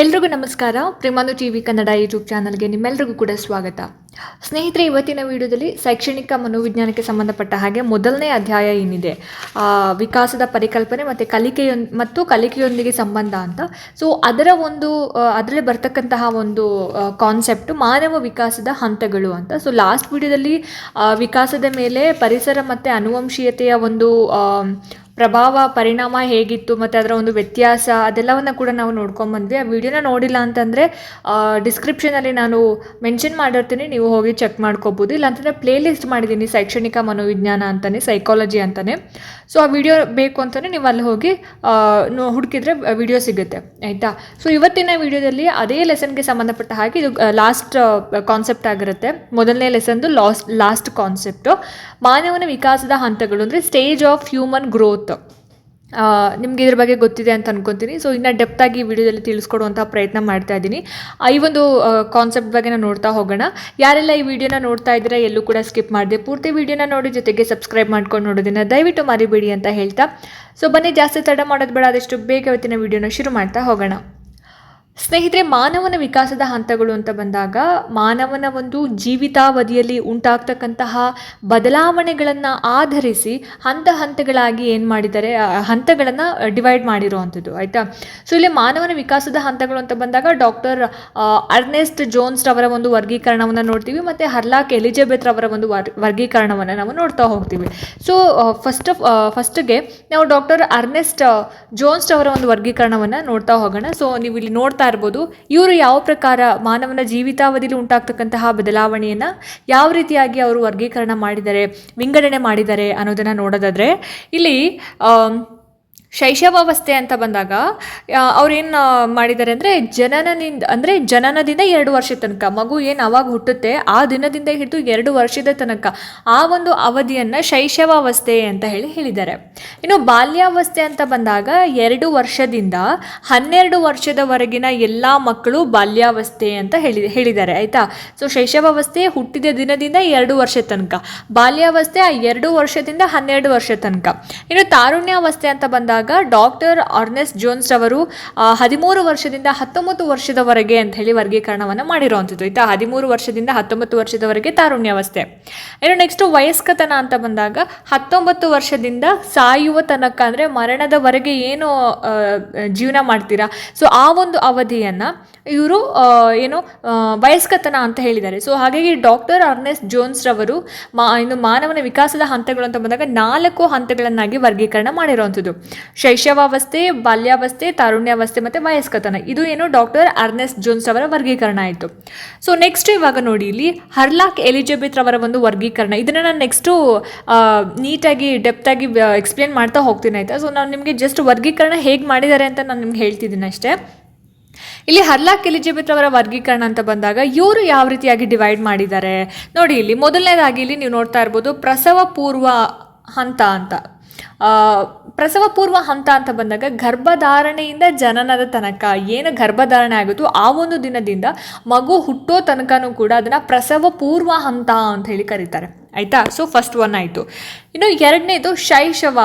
ಎಲ್ರಿಗೂ ನಮಸ್ಕಾರ. ಪ್ರೇಮಾನು ಟಿ ವಿ ಕನ್ನಡ ಯೂಟ್ಯೂಬ್ ಚಾನಲ್ಗೆ ನಿಮ್ಮೆಲ್ಲರಿಗೂ ಕೂಡ ಸ್ವಾಗತ. ಸ್ನೇಹಿತರೆ, ಇವತ್ತಿನ ವಿಡಿಯೋದಲ್ಲಿ ಶೈಕ್ಷಣಿಕ ಮನೋವಿಜ್ಞಾನಕ್ಕೆ ಸಂಬಂಧಪಟ್ಟ ಹಾಗೆ ಮೊದಲನೇ ಅಧ್ಯಾಯ ಏನಿದೆ? ವಿಕಾಸದ ಪರಿಕಲ್ಪನೆ ಮತ್ತು ಕಲಿಕೆಯೊ ಮತ್ತು ಕಲಿಕೆಯೊಂದಿಗೆ ಸಂಬಂಧ ಅಂತ. ಸೊ ಅದರ ಒಂದು ಅದರಲ್ಲಿ ಬರ್ತಕ್ಕಂತಹ ಒಂದು ಕಾನ್ಸೆಪ್ಟು ಮಾನವ ವಿಕಾಸದ ಹಂತಗಳು ಅಂತ. ಸೊ ಲಾಸ್ಟ್ ವಿಡಿಯೋದಲ್ಲಿ ವಿಕಾಸದ ಮೇಲೆ ಪರಿಸರ ಮತ್ತು ಅನುವಂಶೀಯತೆಯ ಒಂದು ಪ್ರಭಾವ, ಪರಿಣಾಮ ಹೇಗಿತ್ತು ಮತ್ತು ಅದರ ಒಂದು ವ್ಯತ್ಯಾಸ ಅದೆಲ್ಲವನ್ನು ಕೂಡ ನಾವು ನೋಡ್ಕೊಂಬಂದ್ವಿ ಆ ವಿಡಿಯೋನ ನೋಡಿಲ್ಲ ಅಂತಂದರೆ ಡಿಸ್ಕ್ರಿಪ್ಷನಲ್ಲಿ ನಾನು ಮೆನ್ಷನ್ ಮಾಡಿರ್ತೀನಿ. ನೀವು ಹೋಗಿ ಚೆಕ್ ಮಾಡ್ಕೋಬೋದು. ಇಲ್ಲಾಂತಂದರೆ ಪ್ಲೇ ಲಿಸ್ಟ್ ಮಾಡಿದ್ದೀನಿ, ಶೈಕ್ಷಣಿಕ ಮನೋವಿಜ್ಞಾನ ಅಂತಲೇ ಸೈಕಾಲಜಿ ಅಂತಲೇ ಸೊ ಆ ವಿಡಿಯೋ ಬೇಕು ಅಂತಲೇ ನೀವು ಅಲ್ಲಿ ಹೋಗಿ ಹುಡುಕಿದ್ರೆ ವಿಡಿಯೋ ಸಿಗುತ್ತೆ. ಆಯಿತಾ? ಸೊ ಇವತ್ತಿನ ವಿಡಿಯೋದಲ್ಲಿ ಅದೇ ಲೆಸನ್ಗೆ ಸಂಬಂಧಪಟ್ಟ ಹಾಗೆ ಇದು ಲಾಸ್ಟ್ ಕಾನ್ಸೆಪ್ಟ್ ಆಗಿರುತ್ತೆ. ಮೊದಲನೇ ಲೆಸನ್ದು ಲಾಸ್ಟ್ ಲಾಸ್ಟ್ ಕಾನ್ಸೆಪ್ಟು ಮಾನವನ ವಿಕಾಸದ ಹಂತಗಳು ಅಂದರೆ ಸ್ಟೇಜ್ ಆಫ್ ಹ್ಯೂಮನ್ ಗ್ರೋತ್ ನಿಮ್ಗೆ ಇದ್ರ ಬಗ್ಗೆ ಗೊತ್ತಿದೆ ಅಂತ ಅನ್ಕೊತೀನಿ. ಸೊ ಇನ್ನ ಡೆಪ್ತಾಗಿ ವಿಡಿಯೋದಲ್ಲಿ ತಿಳಿಸ್ಕೊಡುವಂಥ ಪ್ರಯತ್ನ ಮಾಡ್ತಾ ಇದ್ದೀನಿ ಈ ಒಂದು ಕಾನ್ಸೆಪ್ಟ್ ಬಗ್ಗೆ ನಾವು ನೋಡ್ತಾ ಹೋಗೋಣ. ಯಾರೆಲ್ಲ ಈ ವಿಡಿಯೋನ ನೋಡ್ತಾ ಇದ್ದೀರಾ, ಎಲ್ಲೂ ಕೂಡ ಸ್ಕಿಪ್ ಮಾಡಿದೆ. ಪೂರ್ತಿ ವಿಡಿಯೋನ ನೋಡಿ ಜೊತೆಗೆ ಸಬ್ಸ್ಕ್ರೈಬ್ ಮಾಡ್ಕೊಂಡು ನೋಡೋದಿನ ದಯವಿಟ್ಟು ಮರಿಬೇಡಿ ಅಂತ ಹೇಳ್ತಾ. ಸೊ ಬನ್ನಿ, ಜಾಸ್ತಿ ತಡ ಮಾಡೋದು ಬೇಡ. ಆದಷ್ಟು ಬೇಗ ಇವತ್ತಿನ ವಿಡಿಯೋನ ಶುರು ಮಾಡ್ತಾ ಹೋಗೋಣ. ಸ್ನೇಹಿತರೆ, ಮಾನವನ ವಿಕಾಸದ ಹಂತಗಳು ಅಂತ ಬಂದಾಗ ಮಾನವನ ಒಂದು ಜೀವಿತಾವಧಿಯಲ್ಲಿ ಉಂಟಾಗ್ತಕ್ಕಂತಹ ಬದಲಾವಣೆಗಳನ್ನು ಆಧರಿಸಿ ಹಂತ ಹಂತಗಳಾಗಿ ಏನು ಮಾಡಿದ್ದಾರೆ ಹಂತಗಳನ್ನು ಡಿವೈಡ್ ಮಾಡಿರುವಂಥದ್ದು, ಆಯಿತಾ? ಸೊ, ಇಲ್ಲಿ ಮಾನವನ ವಿಕಾಸದ ಹಂತಗಳು ಅಂತ ಬಂದಾಗ ಡಾಕ್ಟರ್ ಅರ್ನೆಸ್ಟ್ ಜೋನ್ಸ್ ರವರ ಒಂದು ವರ್ಗೀಕರಣವನ್ನು ನೋಡ್ತೀವಿ, ಮತ್ತು ಹರ್ಲಾಕ್ ಎಲಿಜಬೆತ್ ರವರ ಒಂದು ವರ್, ವರ್ಗೀಕರಣವನ್ನು ನಾವು ನೋಡ್ತಾ ಹೋಗ್ತೀವಿ. ಸೊ ಫಸ್ಟ್ ಆಫ್ ಫಸ್ಟ್ಗೆ ನಾವು ಡಾಕ್ಟರ್ ಅರ್ನೆಸ್ಟ್ ಜೋನ್ಸ್ ಅವರ ಒಂದು ವರ್ಗೀಕರಣವನ್ನು ನೋಡ್ತಾ ಹೋಗೋಣ. ಸೊ, ನೀವು ಇಲ್ಲಿ ನೋಡ್ತಾ ಇರ್ಬೋದು, ಇವರು ಯಾವ ಪ್ರಕಾರ ಮಾನವನ ಜೀವಿತಾವಧಿಲಿ ಉಂಟಾಗ್ತಕ್ಕಂತಹ ಬದಲಾವಣೆಯನ್ನು ಯಾವ ರೀತಿಯಾಗಿ ಅವರು ವರ್ಗೀಕರಣ ಮಾಡಿದ್ದಾರೆ ವಿಂಗಡಣೆ ಮಾಡಿದ್ದಾರೆ ಅನ್ನೋದನ್ನು ನೋಡೋದಾದರೆ, ಇಲ್ಲಿ ಶೈಶವಾವಸ್ಥೆ ಅಂತ ಬಂದಾಗ ಅವ್ರೇನು ಮಾಡಿದ್ದಾರೆ ಅಂದರೆ ಜನನದಿಂದ ಅಂದರೆ ಜನನದಿಂದ ಎರಡು ವರ್ಷದ ತನಕ, ಮಗು ಏನು ಅವಾಗ ಹುಟ್ಟುತ್ತೆ ಆ ದಿನದಿಂದ ಹಿಡಿದು ಎರಡು ವರ್ಷದ ತನಕ ಆ ಒಂದು ಅವಧಿಯನ್ನು ಶೈಶವಾವಸ್ಥೆ ಅಂತ ಹೇಳಿ ಹೇಳಿದ್ದಾರೆ. ಇನ್ನು ಬಾಲ್ಯಾವಸ್ಥೆ ಅಂತ ಬಂದಾಗ ಎರಡು ವರ್ಷದಿಂದ ಹನ್ನೆರಡು ವರ್ಷದವರೆಗಿನ ಎಲ್ಲ ಮಕ್ಕಳು ಬಾಲ್ಯಾವಸ್ಥೆ ಅಂತ ಹೇಳಿ ಹೇಳಿದ್ದಾರೆ, ಆಯಿತಾ? ಸೊ ಶೈಶವಾವಸ್ಥೆ ಹುಟ್ಟಿದ ದಿನದಿಂದ ಎರಡು ವರ್ಷ ತನಕ, ಬಾಲ್ಯಾವಸ್ಥೆ ಆ ಎರಡು ವರ್ಷದಿಂದ ಹನ್ನೆರಡು ವರ್ಷ ತನಕ. ಇನ್ನು ತಾರುಣ್ಯಾವಸ್ಥೆ ಅಂತ ಬಂದಾಗ ಡಾಕ್ಟರ್ ಅರ್ನೆಸ್ಟ್ ಜೋನ್ಸ್ ಅವರು ಹದಿಮೂರು ವರ್ಷದಿಂದ ಹತ್ತೊಂಬತ್ತು ವರ್ಷದವರೆಗೆ ಅಂತ ಹೇಳಿ ವರ್ಗೀಕರಣವನ್ನು ಮಾಡಿರುವಂಥದ್ದು. ಆಯಿತಾ ಹದಿಮೂರು ವರ್ಷದಿಂದ ಹತ್ತೊಂಬತ್ತು ವರ್ಷದವರೆಗೆ ತಾರುಣ್ಯಾವಸ್ಥೆ. ಇನ್ನು ನೆಕ್ಸ್ಟ್ ವಯಸ್ಕತನ ಅಂತ ಬಂದಾಗ ಹತ್ತೊಂಬತ್ತು ವರ್ಷದಿಂದ ಸಾಯುವ ತನಕ ಅಂದರೆ ಮರಣದವರೆಗೆ ಏನು ಜೀವನ ಮಾಡ್ತೀರಾ? ಸೊ ಆ ಒಂದು ಅವಧಿಯನ್ನು ಇವರು ಏನು ವಯಸ್ಕತನ ಅಂತ ಹೇಳಿದ್ದಾರೆ. ಸೊ ಹಾಗಾಗಿ ಡಾಕ್ಟರ್ ಅರ್ನೆಸ್ಟ್ ಜೋನ್ಸ್ ರವರು ಮಾ, ಇನ್ನು ಮಾನವನ ವಿಕಾಸದ ಹಂತಗಳು ಅಂತ ಬಂದಾಗ ನಾಲ್ಕು ಹಂತಗಳನ್ನಾಗಿ ವರ್ಗೀಕರಣ ಮಾಡಿರುವಂಥದ್ದು. ಶೈಶವಾವಸ್ಥೆ, ಬಾಲ್ಯಾವಸ್ಥೆ, ತಾರುಣ್ಯಾವಸ್ಥೆ ಮತ್ತು ವಯಸ್ಕತನ ಇದು ಏನು? ಡಾಕ್ಟರ್ ಅರ್ನೆಸ್ ಜೋನ್ಸ್ ಅವರ ವರ್ಗೀಕರಣ ಆಯಿತು. ಸೊ ನೆಕ್ಸ್ಟ್ ಇವಾಗ ನೋಡಿ ಇಲ್ಲಿ ಹರ್ಲಾಕ್ ಎಲಿಜಬೆತ್ ರವರ ಒಂದು ವರ್ಗೀಕರಣ. ಇದನ್ನು ನಾನು ನೆಕ್ಸ್ಟು ನೀಟಾಗಿ ಡೆಪ್ತಾಗಿ ಎಕ್ಸ್ಪ್ಲೇನ್ ಮಾಡ್ತಾ ಹೋಗ್ತೀನಿ ಆಯಿತಾ? ಸೊ ನಾನು ನಿಮಗೆ ಜಸ್ಟ್ ವರ್ಗೀಕರಣ ಹೇಗೆ ಮಾಡಿದ್ದಾರೆ ಅಂತ ನಾನು ನಿಮ್ಗೆ ಹೇಳ್ತಿದ್ದೀನಿ ಅಷ್ಟೇ. ಇಲ್ಲಿ ಹರ್ಲಾಕ್ ಎಲಿಜಬೆತ್ ಅವರ ವರ್ಗೀಕರಣ ಅಂತ ಬಂದಾಗ ಇವರು ಯಾವ ರೀತಿಯಾಗಿ ಡಿವೈಡ್ ಮಾಡಿದ್ದಾರೆ? ನೋಡಿ ಇಲ್ಲಿ ಮೊದಲನೇದಾಗಿ ಇಲ್ಲಿ ನೀವು ನೋಡ್ತಾ ಇರ್ಬೋದು ಪ್ರಸವ ಪೂರ್ವ ಹಂತ ಅಂತ. ಪ್ರಸವ ಪೂರ್ವ ಹಂತ ಅಂತ ಬಂದಾಗ ಗರ್ಭಧಾರಣೆಯಿಂದ ಜನನದ ತನಕ ಏನು ಗರ್ಭಧಾರಣೆ ಆಗುತ್ತೋ ಆ ಒಂದು ದಿನದಿಂದ ಮಗು ಹುಟ್ಟೋ ತನಕನೂ ಕೂಡ ಅದನ್ನು ಪ್ರಸವ ಪೂರ್ವ ಹಂತ ಅಂತ ಹೇಳಿ ಕರೀತಾರೆ. ಆಯಿತಾ? ಸೊ ಫಸ್ಟ್ ಒನ್ ಆಯಿತು. ಇನ್ನು ಎರಡನೇದು ಶೈಶವ.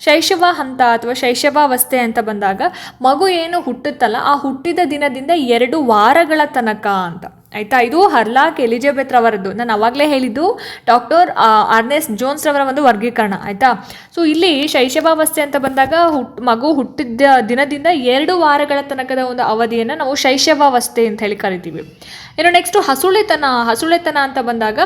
ಶೈಶವ ಹಂತ ಅಥವಾ ಶೈಶವಾವಸ್ಥೆ ಅಂತ ಬಂದಾಗ ಮಗು ಏನು ಹುಟ್ಟುತ್ತಲ್ಲ, ಆ ಹುಟ್ಟಿದ ದಿನದಿಂದ ಎರಡು ವಾರಗಳ ತನಕ ಅಂತ. ಆಯಿತಾ? ಇದು ಹರ್ಲಾಕ್ ಎಲಿಜಬೆತ್ ರವರದ್ದು. ನಾನು ಅವಾಗಲೇ ಹೇಳಿದ್ದು, ಡಾಕ್ಟರ್ ಆರ್ನೆಸ್ ಜೋನ್ಸ್ ರವರ ಒಂದು ವರ್ಗೀಕರಣ, ಆಯಿತಾ? ಸೊ ಇಲ್ಲಿ ಶೈಶವಾವಸ್ಥೆ ಅಂತ ಬಂದಾಗ ಹುಟ್, ಮಗು ಹುಟ್ಟಿದ ದಿನದಿಂದ ಎರಡು ವಾರಗಳ ತನಕದ ಒಂದು ಅವಧಿಯನ್ನು ನಾವು ಶೈಶವಾವಸ್ಥೆ ಅಂತ ಹೇಳಿ ಕರಿತೀವಿ. ಇನ್ನು ನೆಕ್ಸ್ಟು ಹಸುಳೆತನ ಹಸುಳೆತನ ಅಂತ ಬಂದಾಗ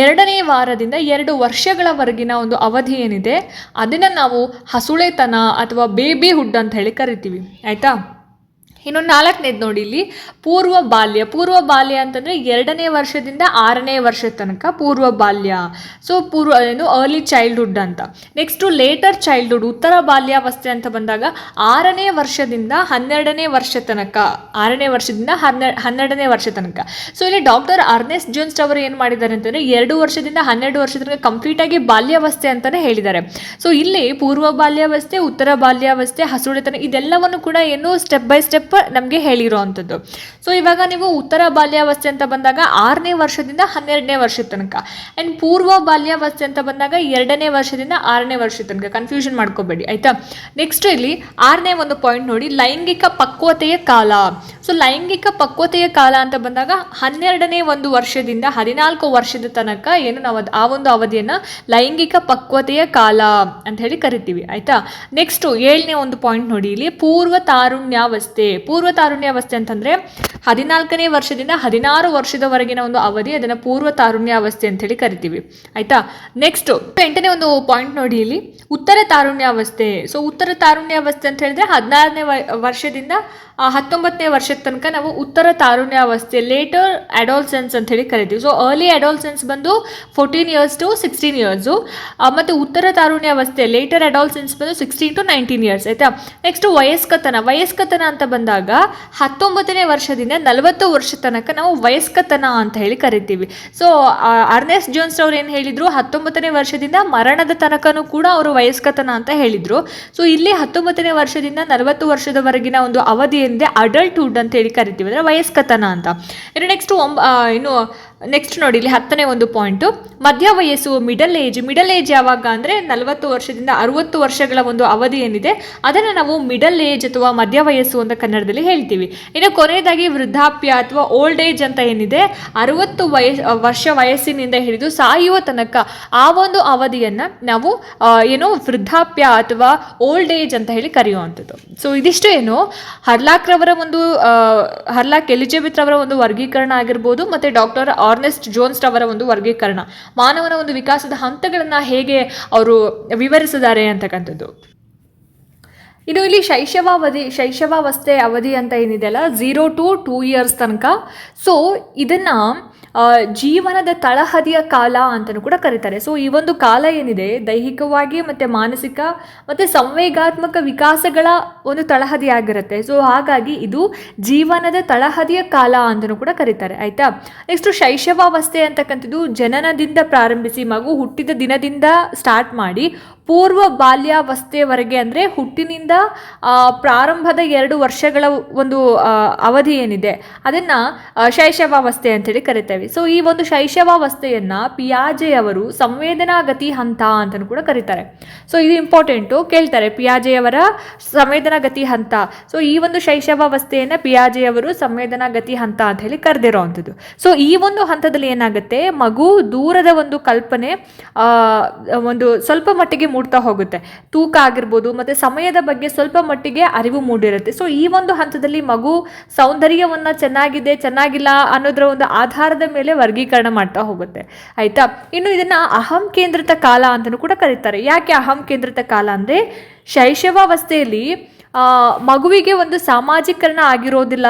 ಎರಡನೇ ವಾರದಿಂದ ಎರಡು ವರ್ಷಗಳವರೆಗಿನ ಒಂದು ಅವಧಿ ಏನಿದೆ, ಅದನ್ನು ನಾವು ಹಸುಳೆತನ ಅಥವಾ ಬೇಬಿ ಹುಡ್ ಅಂತ ಹೇಳಿ ಕರಿತೀವಿ, ಆಯಿತಾ? ಇನ್ನು ನಾಲ್ಕನೇದು ನೋಡಿ ಇಲ್ಲಿ. ಪೂರ್ವ ಬಾಲ್ಯ. ಪೂರ್ವ ಬಾಲ್ಯ ಅಂತಂದರೆ ಎರಡನೇ ವರ್ಷದಿಂದ ಆರನೇ ವರ್ಷದ ತನಕ ಪೂರ್ವ ಬಾಲ್ಯ. ಸೊ ಪೂರ್ವ ಏನು? ಅರ್ಲಿ ಚೈಲ್ಡ್ಹುಡ್ ಅಂತ. ನೆಕ್ಸ್ಟು ಲೇಟರ್ ಚೈಲ್ಡ್ಹುಡ್ ಉತ್ತರ ಬಾಲ್ಯಾವಸ್ಥೆ ಅಂತ ಬಂದಾಗ ಆರನೇ ವರ್ಷದಿಂದ ಹನ್ನೆರಡನೇ ವರ್ಷ ತನಕ. ಆರನೇ ವರ್ಷದಿಂದ ಹನ್ನೆ, ಹನ್ನೆರಡನೇ ವರ್ಷ ತನಕ. ಸೊ ಇಲ್ಲಿ ಡಾಕ್ಟರ್ ಅರ್ನೆಸ್ಟ್ ಜೋನ್ಸ್ ಅವರು ಏನು ಮಾಡಿದ್ದಾರೆ ಅಂತಂದರೆ ಎರಡು ವರ್ಷದಿಂದ ಹನ್ನೆರಡು ವರ್ಷ ತನಕ ಕಂಪ್ಲೀಟಾಗಿ ಬಾಲ್ಯಾವಸ್ಥೆ ಅಂತಲೇ ಹೇಳಿದ್ದಾರೆ. ಸೊ ಇಲ್ಲಿ ಪೂರ್ವ ಬಾಲ್ಯಾವಸ್ಥೆ, ಉತ್ತರ ಬಾಲ್ಯಾವಸ್ಥೆ, ಹಸುಳೆತನ ಇದೆಲ್ಲವನ್ನು ಕೂಡ ಏನು? ಸ್ಟೆಪ್ ಬೈ ಸ್ಟೆಪ್ ನಮಗೆ ಹೇಳಿರುವಂಥದ್ದು ಸೊ ಇವಾಗ ನೀವು ಉತ್ತರ ಬಾಲ್ಯಾವಸ್ಥೆ ಅಂತ ಬಂದಾಗ ಆರನೇ ವರ್ಷದಿಂದ ಹನ್ನೆರಡನೇ ವರ್ಷದ ತನಕ. ಆ್ಯಂಡ್ ಪೂರ್ವ ಬಾಲ್ಯಾವಸ್ಥೆ ಅಂತ ಬಂದಾಗ ಎರಡನೇ ವರ್ಷದಿಂದ ಆರನೇ ವರ್ಷದ ತನಕ. ಕನ್ಫ್ಯೂಷನ್ ಮಾಡ್ಕೋಬೇಡಿ, ಆಯಿತಾ? ನೆಕ್ಸ್ಟ್ ಇಲ್ಲಿ ಆರನೇ ಒಂದು ಪಾಯಿಂಟ್ ನೋಡಿ, ಲೈಂಗಿಕ ಪಕ್ವತೆಯ ಕಾಲ. ಸೊ ಲೈಂಗಿಕ ಪಕ್ವತೆಯ ಕಾಲ ಅಂತ ಬಂದಾಗ ಹನ್ನೆರಡನೇ ಒಂದು ವರ್ಷದಿಂದ ಹದಿನಾಲ್ಕು ವರ್ಷದ ತನಕ ಏನು ನಾವು ಆ ಒಂದು ಅವಧಿಯನ್ನು ಲೈಂಗಿಕ ಪಕ್ವತೆಯ ಕಾಲ ಅಂತ ಹೇಳಿ ಕರಿತೀವಿ, ಆಯಿತಾ? ನೆಕ್ಸ್ಟು ಏಳನೇ ಒಂದು ಪಾಯಿಂಟ್ ನೋಡಿ, ಇಲ್ಲಿ ಪೂರ್ವ ತಾರುಣ್ಯಾವಸ್ಥೆ. ಪೂರ್ವ ತಾರುಣ್ಯಾವಸ್ಥೆ ಅಂತಂದರೆ ಹದಿನಾಲ್ಕನೇ ವರ್ಷದಿಂದ ಹದಿನಾರು ವರ್ಷದವರೆಗಿನ ಒಂದು ಅವಧಿ, ಅದನ್ನು ಪೂರ್ವ ತಾರುಣ್ಯಾವಸ್ಥೆ ಅಂತ ಹೇಳಿ ಕರಿತೀವಿ. ಆಯಿತಾ? ನೆಕ್ಸ್ಟು ಎಂಟನೇ ಒಂದು ಪಾಯಿಂಟ್ ನೋಡಿ ಇಲ್ಲಿ. ಉತ್ತರ ತಾರುಣ್ಯಾವಸ್ಥೆ. ಸೊ ಉತ್ತರ ತಾರುಣ್ಯಾವಸ್ಥೆ ಅಂತ ಹೇಳಿದ್ರೆ ಹದಿನಾರನೇ ವರ್ಷದಿಂದ ಹತ್ತೊಂಬತ್ತನೇ ವರ್ಷದ ತನಕ ನಾವು ಉತ್ತರ ತಾರುಣ್ಯಾವಸ್ಥೆ ಲೇಟರ್ ಅಡಾಲ್ಸೆನ್ಸ್ ಅಂತ ಹೇಳಿ ಕರಿತೀವಿ. ಸೊ ಅರ್ಲಿ ಅಡಾಲ್ಸೆನ್ಸ್ ಬಂದು fourteen years to sixteen years ಮತ್ತು ಉತ್ತರ ತಾರುಣ್ಯಾವಸ್ಥೆ ಲೇಟರ್ ಅಡಾಲ್ಸೆನ್ಸ್ ಬಂದು ಸಿಕ್ಸ್ಟೀನ್ ಟು ನೈನ್ಟೀನ್ ಇಯರ್ಸ್ ಆಯಿತಾ? ನೆಕ್ಸ್ಟ್ ವಯಸ್ಕತನ. ವಯಸ್ಕತನ ಅಂತ ಬಂದಾಗ ಹತ್ತೊಂಬತ್ತನೇ ವರ್ಷದಿಂದ ನಲವತ್ತು ವರ್ಷ ತನಕ ನಾವು ವಯಸ್ಕತನ ಅಂತ ಹೇಳಿ ಕರಿತೀವಿ. ಸೊ ಅರ್ನೆಸ್ ಜೋನ್ಸ್ ಅವ್ರು ಏನು ಹೇಳಿದ್ರು? ಹತ್ತೊಂಬತ್ತನೇ ವರ್ಷದಿಂದ ಮರಣದ ತನಕನೂ ಕೂಡ ಅವರು ವಯಸ್ಕತನ ಅಂತ ಹೇಳಿದ್ರು. ಸೊ ಇಲ್ಲಿ ಹತ್ತೊಂಬತ್ತನೇ ವರ್ಷದಿಂದ ನಲವತ್ತು ವರ್ಷದವರೆಗಿನ ಒಂದು ಅವಧಿ ಎಂದೇ ಅಡಲ್ಟ್ಹುಡ್ ಅಂತ ಹೇಳಿ ಕರಿತೀವಿ. ಅಂದರೆ ವಯಸ್ಕತನ ಅಂತ. ಇನ್ನು ನೆಕ್ಸ್ಟ್ ಒಂಬ ಏನು ನೆಕ್ಸ್ಟ್ ನೋಡಿ, ಇಲ್ಲಿ ಹತ್ತನೇ ಒಂದು ಪಾಯಿಂಟು ಮಧ್ಯ ವಯಸ್ಸು ಮಿಡಲ್ ಏಜ್ ಮಿಡಲ್ ಏಜ್ ಯಾವಾಗ ಅಂದರೆ ನಲವತ್ತು ವರ್ಷದಿಂದ ಅರುವತ್ತು ವರ್ಷಗಳ ಒಂದು ಅವಧಿ ಏನಿದೆ, ಅದನ್ನು ನಾವು ಮಿಡಲ್ ಏಜ್ ಅಥವಾ ಮಧ್ಯ ವಯಸ್ಸು ಅಂತ ಕನ್ನಡದಲ್ಲಿ ಹೇಳ್ತೀವಿ. ಇನ್ನು ಕೊನೆಯದಾಗಿ ವೃದ್ಧಾಪ್ಯ ಅಥವಾ ಓಲ್ಡ್ ಏಜ್ ಅಂತ ಏನಿದೆ, ಅರುವತ್ತು ವಯಸ್ ವರ್ಷ ವಯಸ್ಸಿನಿಂದ ಹಿಡಿದು ಸಾಯುವ ತನಕ ಆ ಒಂದು ಅವಧಿಯನ್ನು ನಾವು ಏನು ವೃದ್ಧಾಪ್ಯ ಅಥವಾ ಓಲ್ಡ್ ಏಜ್ ಅಂತ ಹೇಳಿ ಕರೆಯುವಂಥದ್ದು. ಸೊ ಇದಿಷ್ಟು ಏನು? ಹರ್ಲಾಕ್ರವರ ಒಂದು ಹರ್ಲಾಕ್ ಎಲಿಜಬೆತ್ ರವರ ಒಂದು ವರ್ಗೀಕರಣ ಆಗಿರ್ಬೋದು, ಮತ್ತು ಡಾಕ್ಟರ್ ಆರ್ನೆಸ್ಟ್ ಜೋನ್ಸ್ ಅವರ ಒಂದು ವರ್ಗೀಕರಣ. ಮಾನವನ ಒಂದು ವಿಕಾಸದ ಹಂತಗಳನ್ನು ಹೇಗೆ ಅವರು ವಿವರಿಸಿದ್ದಾರೆ ಅಂತಕ್ಕಂಥದ್ದು. ಇನ್ನು ಇಲ್ಲಿ ಶೈಶವಾವಧಿ, ಶೈಶವಾವಸ್ಥೆ ಅವಧಿ ಅಂತ ಏನಿದೆಯಲ್ಲ ಝೀರೋ ಟು ಟೂ ಇಯರ್ಸ್ ತನಕ. ಸೊ ಇದನ್ನು ಜೀವನದ ತಳಹದಿಯ ಕಾಲ ಅಂತಲೂ ಕೂಡ ಕರೀತಾರೆ. ಸೊ ಈ ಒಂದು ಕಾಲ ಏನಿದೆ, ದೈಹಿಕವಾಗಿ ಮತ್ತು ಮಾನಸಿಕ ಮತ್ತು ಸಂವೇಗಾತ್ಮಕ ವಿಕಾಸಗಳ ಒಂದು ತಳಹದಿಯಾಗಿರುತ್ತೆ. ಸೊ ಹಾಗಾಗಿ ಇದು ಜೀವನದ ತಳಹದಿಯ ಕಾಲ ಅಂತಲೂ ಕೂಡ ಕರೀತಾರೆ. ಆಯಿತಾ? ನೆಕ್ಸ್ಟು ಶೈಶವಾವಸ್ಥೆ ಅಂತಕ್ಕಂಥದ್ದು ಜನನದಿಂದ ಪ್ರಾರಂಭಿಸಿ, ಮಗು ಹುಟ್ಟಿದ ದಿನದಿಂದ ಸ್ಟಾರ್ಟ್ ಮಾಡಿ ಪೂರ್ವ ಬಾಲ್ಯಾವಸ್ಥೆಯವರೆಗೆ ಅಂದರೆ ಹುಟ್ಟಿನಿಂದ ಪ್ರಾರಂಭದ ಎರಡು ವರ್ಷಗಳ ಒಂದು ಅವಧಿ ಏನಿದೆ, ಅದನ್ನು ಶೈಶವಾವಸ್ಥೆ ಅಂತೇಳಿ ಕರಿತೇವೆ. ಸೊ ಈ ಒಂದು ಶೈಶವಾವಸ್ಥೆಯನ್ನು ಪಿಯಾಜೆಯವರು ಸಂವೇದನಾಗತಿ ಹಂತ ಅಂತಲೂ ಕೂಡ ಕರೀತಾರೆ. ಸೊ ಇದು ಇಂಪಾರ್ಟೆಂಟು ಕೇಳ್ತಾರೆ ಪಿಯಾಜೆಯವರ ಸಂವೇದನಾಗತಿ ಹಂತ. ಸೊ ಈ ಒಂದು ಶೈಶವಾವಸ್ಥೆಯನ್ನು ಪಿಯಾಜೆಯವರು ಸಂವೇದನಾಗತಿ ಹಂತ ಅಂತ ಹೇಳಿ ಕರೆದಿರೋ ಅಂಥದ್ದು. ಸೊ ಈ ಒಂದು ಹಂತದಲ್ಲಿ ಏನಾಗುತ್ತೆ, ಮಗು ದೂರದ ಒಂದು ಕಲ್ಪನೆ ಒಂದು ಸ್ವಲ್ಪ ಮಟ್ಟಿಗೆ ಮೂಡ್ತಾ ಹೋಗುತ್ತೆ. ತೂಕ ಆಗಿರ್ಬೋದು, ಮತ್ತು ಸಮಯದ ಬಗ್ಗೆ ಸ್ವಲ್ಪ ಮಟ್ಟಿಗೆ ಅರಿವು ಮೂಡಿರುತ್ತೆ. ಸೊ ಈ ಒಂದು ಹಂತದಲ್ಲಿ ಮಗು ಸೌಂದರ್ಯವನ್ನು ಚೆನ್ನಾಗಿದೆ, ಚೆನ್ನಾಗಿಲ್ಲ ಅನ್ನೋದರ ಒಂದು ಆಧಾರದ ಮೇಲೆ ವರ್ಗೀಕರಣ ಮಾಡ್ತಾ ಹೋಗುತ್ತೆ. ಆಯಿತಾ? ಇನ್ನು ಇದನ್ನು ಅಹಂ ಕೇಂದ್ರಿತ ಕಾಲ ಅಂತಲೂ ಕೂಡ ಕರೀತಾರೆ. ಯಾಕೆ ಅಹಂ ಕೇಂದ್ರಿತ ಕಾಲ ಅಂದರೆ, ಶೈಶವಾವಸ್ಥೆಯಲ್ಲಿ ಮಗುವಿಗೆ ಒಂದು ಸಾಮಾಜೀಕರಣ ಆಗಿರೋದಿಲ್ಲ.